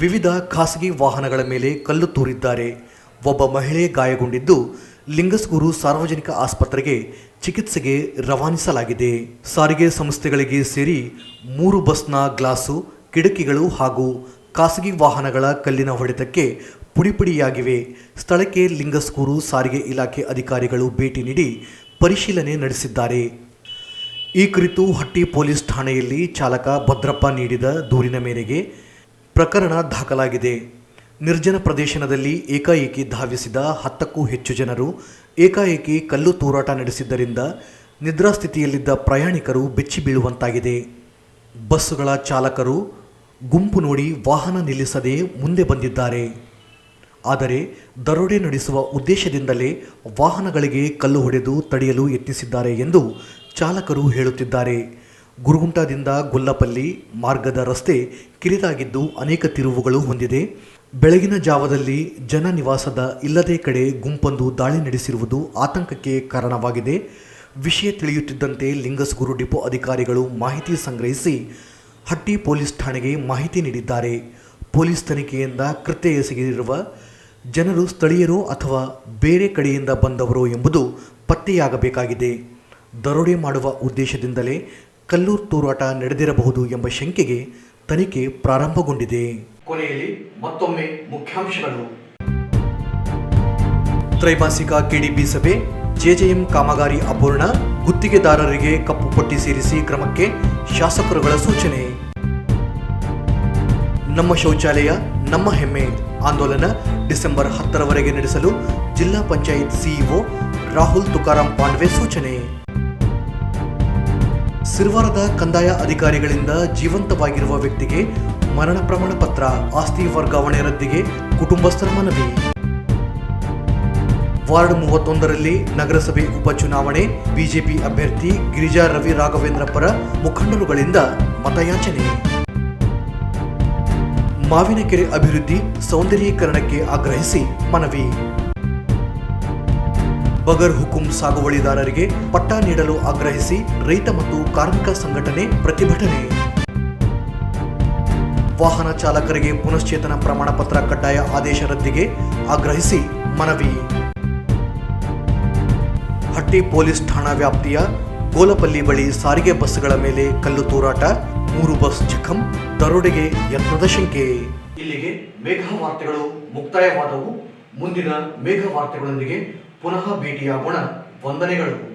ವಿವಿಧ ಖಾಸಗಿ ವಾಹನಗಳ ಮೇಲೆ ಕಲ್ಲು ತೂರಿದ್ದಾರೆ. ಒಬ್ಬ ಮಹಿಳೆ ಗಾಯಗೊಂಡಿದ್ದು ಲಿಂಗಸ್ಗೂರು ಸಾರ್ವಜನಿಕ ಆಸ್ಪತ್ರೆಗೆ ಚಿಕಿತ್ಸೆಗೆ ರವಾನಿಸಲಾಗಿದೆ. ಸಾರಿಗೆ ಸಂಸ್ಥೆಗಳಿಗೆ ಸೇರಿ ಮೂರು ಬಸ್ನ ಗ್ಲಾಸು, ಕಿಟಕಿಗಳು ಹಾಗೂ ಖಾಸಗಿ ವಾಹನಗಳ ಕಲ್ಲಿನ ಹೊಡೆತಕ್ಕೆ ಪುಡಿಪುಡಿಯಾಗಿವೆ. ಸ್ಥಳಕ್ಕೆ ಲಿಂಗಸ್ಗೂರು ಸಾರಿಗೆ ಇಲಾಖೆ ಅಧಿಕಾರಿಗಳು ಭೇಟಿ ನೀಡಿ ಪರಿಶೀಲನೆ ನಡೆಸಿದ್ದಾರೆ. ಈ ಕುರಿತು ಹಟ್ಟಿ ಪೊಲೀಸ್ ಠಾಣೆಯಲ್ಲಿ ಚಾಲಕ ಭದ್ರಪ್ಪ ನೀಡಿದ ದೂರಿನ ಮೇರೆಗೆ ಪ್ರಕರಣ ದಾಖಲಾಗಿದೆ. ನಿರ್ಜನ ಪ್ರದೇಶದಲ್ಲಿ ಏಕಾಏಕಿ ಧಾವಿಸಿದ ಹತ್ತಕ್ಕೂ ಹೆಚ್ಚು ಜನರು ಏಕಾಏಕಿ ಕಲ್ಲು ತೂರಾಟ ನಡೆಸಿದ್ದರಿಂದ ನಿದ್ರಾಸ್ಥಿತಿಯಲ್ಲಿದ್ದ ಪ್ರಯಾಣಿಕರು ಬೆಚ್ಚಿ ಬೀಳುವಂತಾಗಿದೆ. ಬಸ್ಸುಗಳ ಚಾಲಕರು ಗುಂಪು ನೋಡಿ ವಾಹನ ನಿಲ್ಲಿಸದೆ ಮುಂದೆ ಬಂದಿದ್ದಾರೆ. ಆದರೆ ದರೋಡೆ ನಡೆಸುವ ಉದ್ದೇಶದಿಂದಲೇ ವಾಹನಗಳಿಗೆ ಕಲ್ಲು ಹೊಡೆದು ತಡೆಯಲು ಯತ್ನಿಸಿದ್ದಾರೆ ಎಂದು ಚಾಲಕರು ಹೇಳುತ್ತಿದ್ದಾರೆ. ಗುರುಗುಂಟದಿಂದ ಗೊಲ್ಲಪಲ್ಲಿ ಮಾರ್ಗದ ರಸ್ತೆ ಕಿರಿದಾಗಿದ್ದು ಅನೇಕ ತಿರುವುಗಳು ಹೊಂದಿದೆ. ಬೆಳಗಿನ ಜಾವದಲ್ಲಿ ಜನ ನಿವಾಸದ ಇಲ್ಲದೇ ಕಡೆ ಗುಂಪೊಂದು ದಾಳಿ ನಡೆಸಿರುವುದು ಆತಂಕಕ್ಕೆ ಕಾರಣವಾಗಿದೆ. ವಿಷಯ ತಿಳಿಯುತ್ತಿದ್ದಂತೆ ಲಿಂಗಸ್ಗುರು ಡಿಪೋ ಅಧಿಕಾರಿಗಳು ಮಾಹಿತಿ ಸಂಗ್ರಹಿಸಿ ಹಟ್ಟಿ ಪೊಲೀಸ್ ಠಾಣೆಗೆ ಮಾಹಿತಿ ನೀಡಿದ್ದಾರೆ. ಪೊಲೀಸ್ ತನಿಖೆಯಿಂದ ಕೃತ್ಯ ಎಸಗಿರುವ ಜನರು ಸ್ಥಳೀಯರು ಅಥವಾ ಬೇರೆ ಕಡೆಯಿಂದ ಬಂದವರು ಎಂಬುದು ಪತ್ತೆಯಾಗಬೇಕಾಗಿದೆ. ದರೋಡೆ ಮಾಡುವ ಉದ್ದೇಶದಿಂದಲೇ ಕಲ್ಲೂರು ತೂರಾಟ ನಡೆದಿರಬಹುದು ಎಂಬ ಶಂಕೆಗೆ ತನಿಖೆ ಪ್ರಾರಂಭಗೊಂಡಿದೆ. ಕೊನೆಯಲ್ಲಿ ಮತ್ತೊಮ್ಮೆ ಮುಖ್ಯಾಂಶಗಳು. ತ್ರೈಮಾಸಿಕ ಕೆಡಿಬಿ ಸಭೆ ಜೆಜೆಎಂ ಕಾಮಗಾರಿ ಅಪೂರ್ಣ ಗುತ್ತಿಗೆದಾರರಿಗೆ ಕಪ್ಪು ಪಟ್ಟಿ ಸೇರಿಸಿ ಕ್ರಮಕ್ಕೆ ಶಾಸಕರುಗಳ ಸೂಚನೆ. ನಮ್ಮ ಶೌಚಾಲಯ ನಮ್ಮ ಹೆಮ್ಮೆ. ಆಂದೋಲನ ಡಿಸೆಂಬರ್ ಹತ್ತರವರೆಗೆ ನಡೆಸಲು ಜಿಲ್ಲಾ ಪಂಚಾಯತ್ ಸಿಇಒ ರಾಹುಲ್ ತುಕಾರಾಂ ಪಾಂಡ್ವೆ ಸೂಚನೆ. ಸಿರ್ವಾರದ ಕಂದಾಯ ಅಧಿಕಾರಿಗಳಿಂದ ಜೀವಂತವಾಗಿರುವ ವ್ಯಕ್ತಿಗೆ ಮರಣ ಪ್ರಮಾಣ ಪತ್ರ, ಆಸ್ತಿ ವರ್ಗಾವಣೆ ರದ್ದಿಗೆ ಕುಟುಂಬಸ್ಥರ ಮನವಿ. ವಾರ್ಡ್ ಮೂವತ್ತೊಂದರಲ್ಲಿ ನಗರಸಭೆ ಉಪಚುನಾವಣೆ, ಬಿಜೆಪಿ ಅಭ್ಯರ್ಥಿ ಗಿರಿಜಾ ರವಿ ರಾಘವೇಂದ್ರ ಪರ ಮುಖಂಡರುಗಳಿಂದ ಮತಯಾಚನೆ. ಮಾವಿನಕೆರೆ ಅಭಿವೃದ್ಧಿ ಸೌಂದರ್ಯೀಕರಣಕ್ಕೆ ಆಗ್ರಹಿಸಿ ಮನವಿ. ಬಗರ್ ಹುಕುಂ ಸಾಗುವಳಿದಾರರಿಗೆ ಪಟ್ಟ ನೀಡಲು ಆಗ್ರಹಿಸಿ ರೈತ ಮತ್ತು ಕಾರ್ಮಿಕ ಸಂಘಟನೆ ಪ್ರತಿಭಟನೆ. ವಾಹನ ಚಾಲಕರಿಗೆ ಪುನಶ್ಚೇತನ ಪ್ರಮಾಣ ಪತ್ರ ಕಡ್ಡಾಯ ಆದೇಶ ರದ್ದಿಗೆ ಆಗ್ರಹಿಸಿ ಮನವಿ. ಹಟ್ಟಿ ಪೊಲೀಸ್ ಠಾಣಾ ವ್ಯಾಪ್ತಿಯ ಗೋಲಪಲ್ಲಿ ಬಳಿ ಸಾರಿಗೆ ಬಸ್ಗಳ ಮೇಲೆ ಕಲ್ಲು ತೂರಾಟ, ಮೂರು ಬಸ್ ಜಖಂ, ದರೋಡೆಗೆ ಯತ್ನದ ಶಂಕೆ. ಇಲ್ಲಿಗೆ ಮೇಘ ವಾರ್ತೆಗಳು ಮುಕ್ತಾಯವಾದವು. ಮುಂದಿನ ಮೇಘ ವಾರ್ತೆಗಳೊಂದಿಗೆ ಪುನಃ ಭೇಟಿಯಾಗೋಣ. ವಂದನೆಗಳು.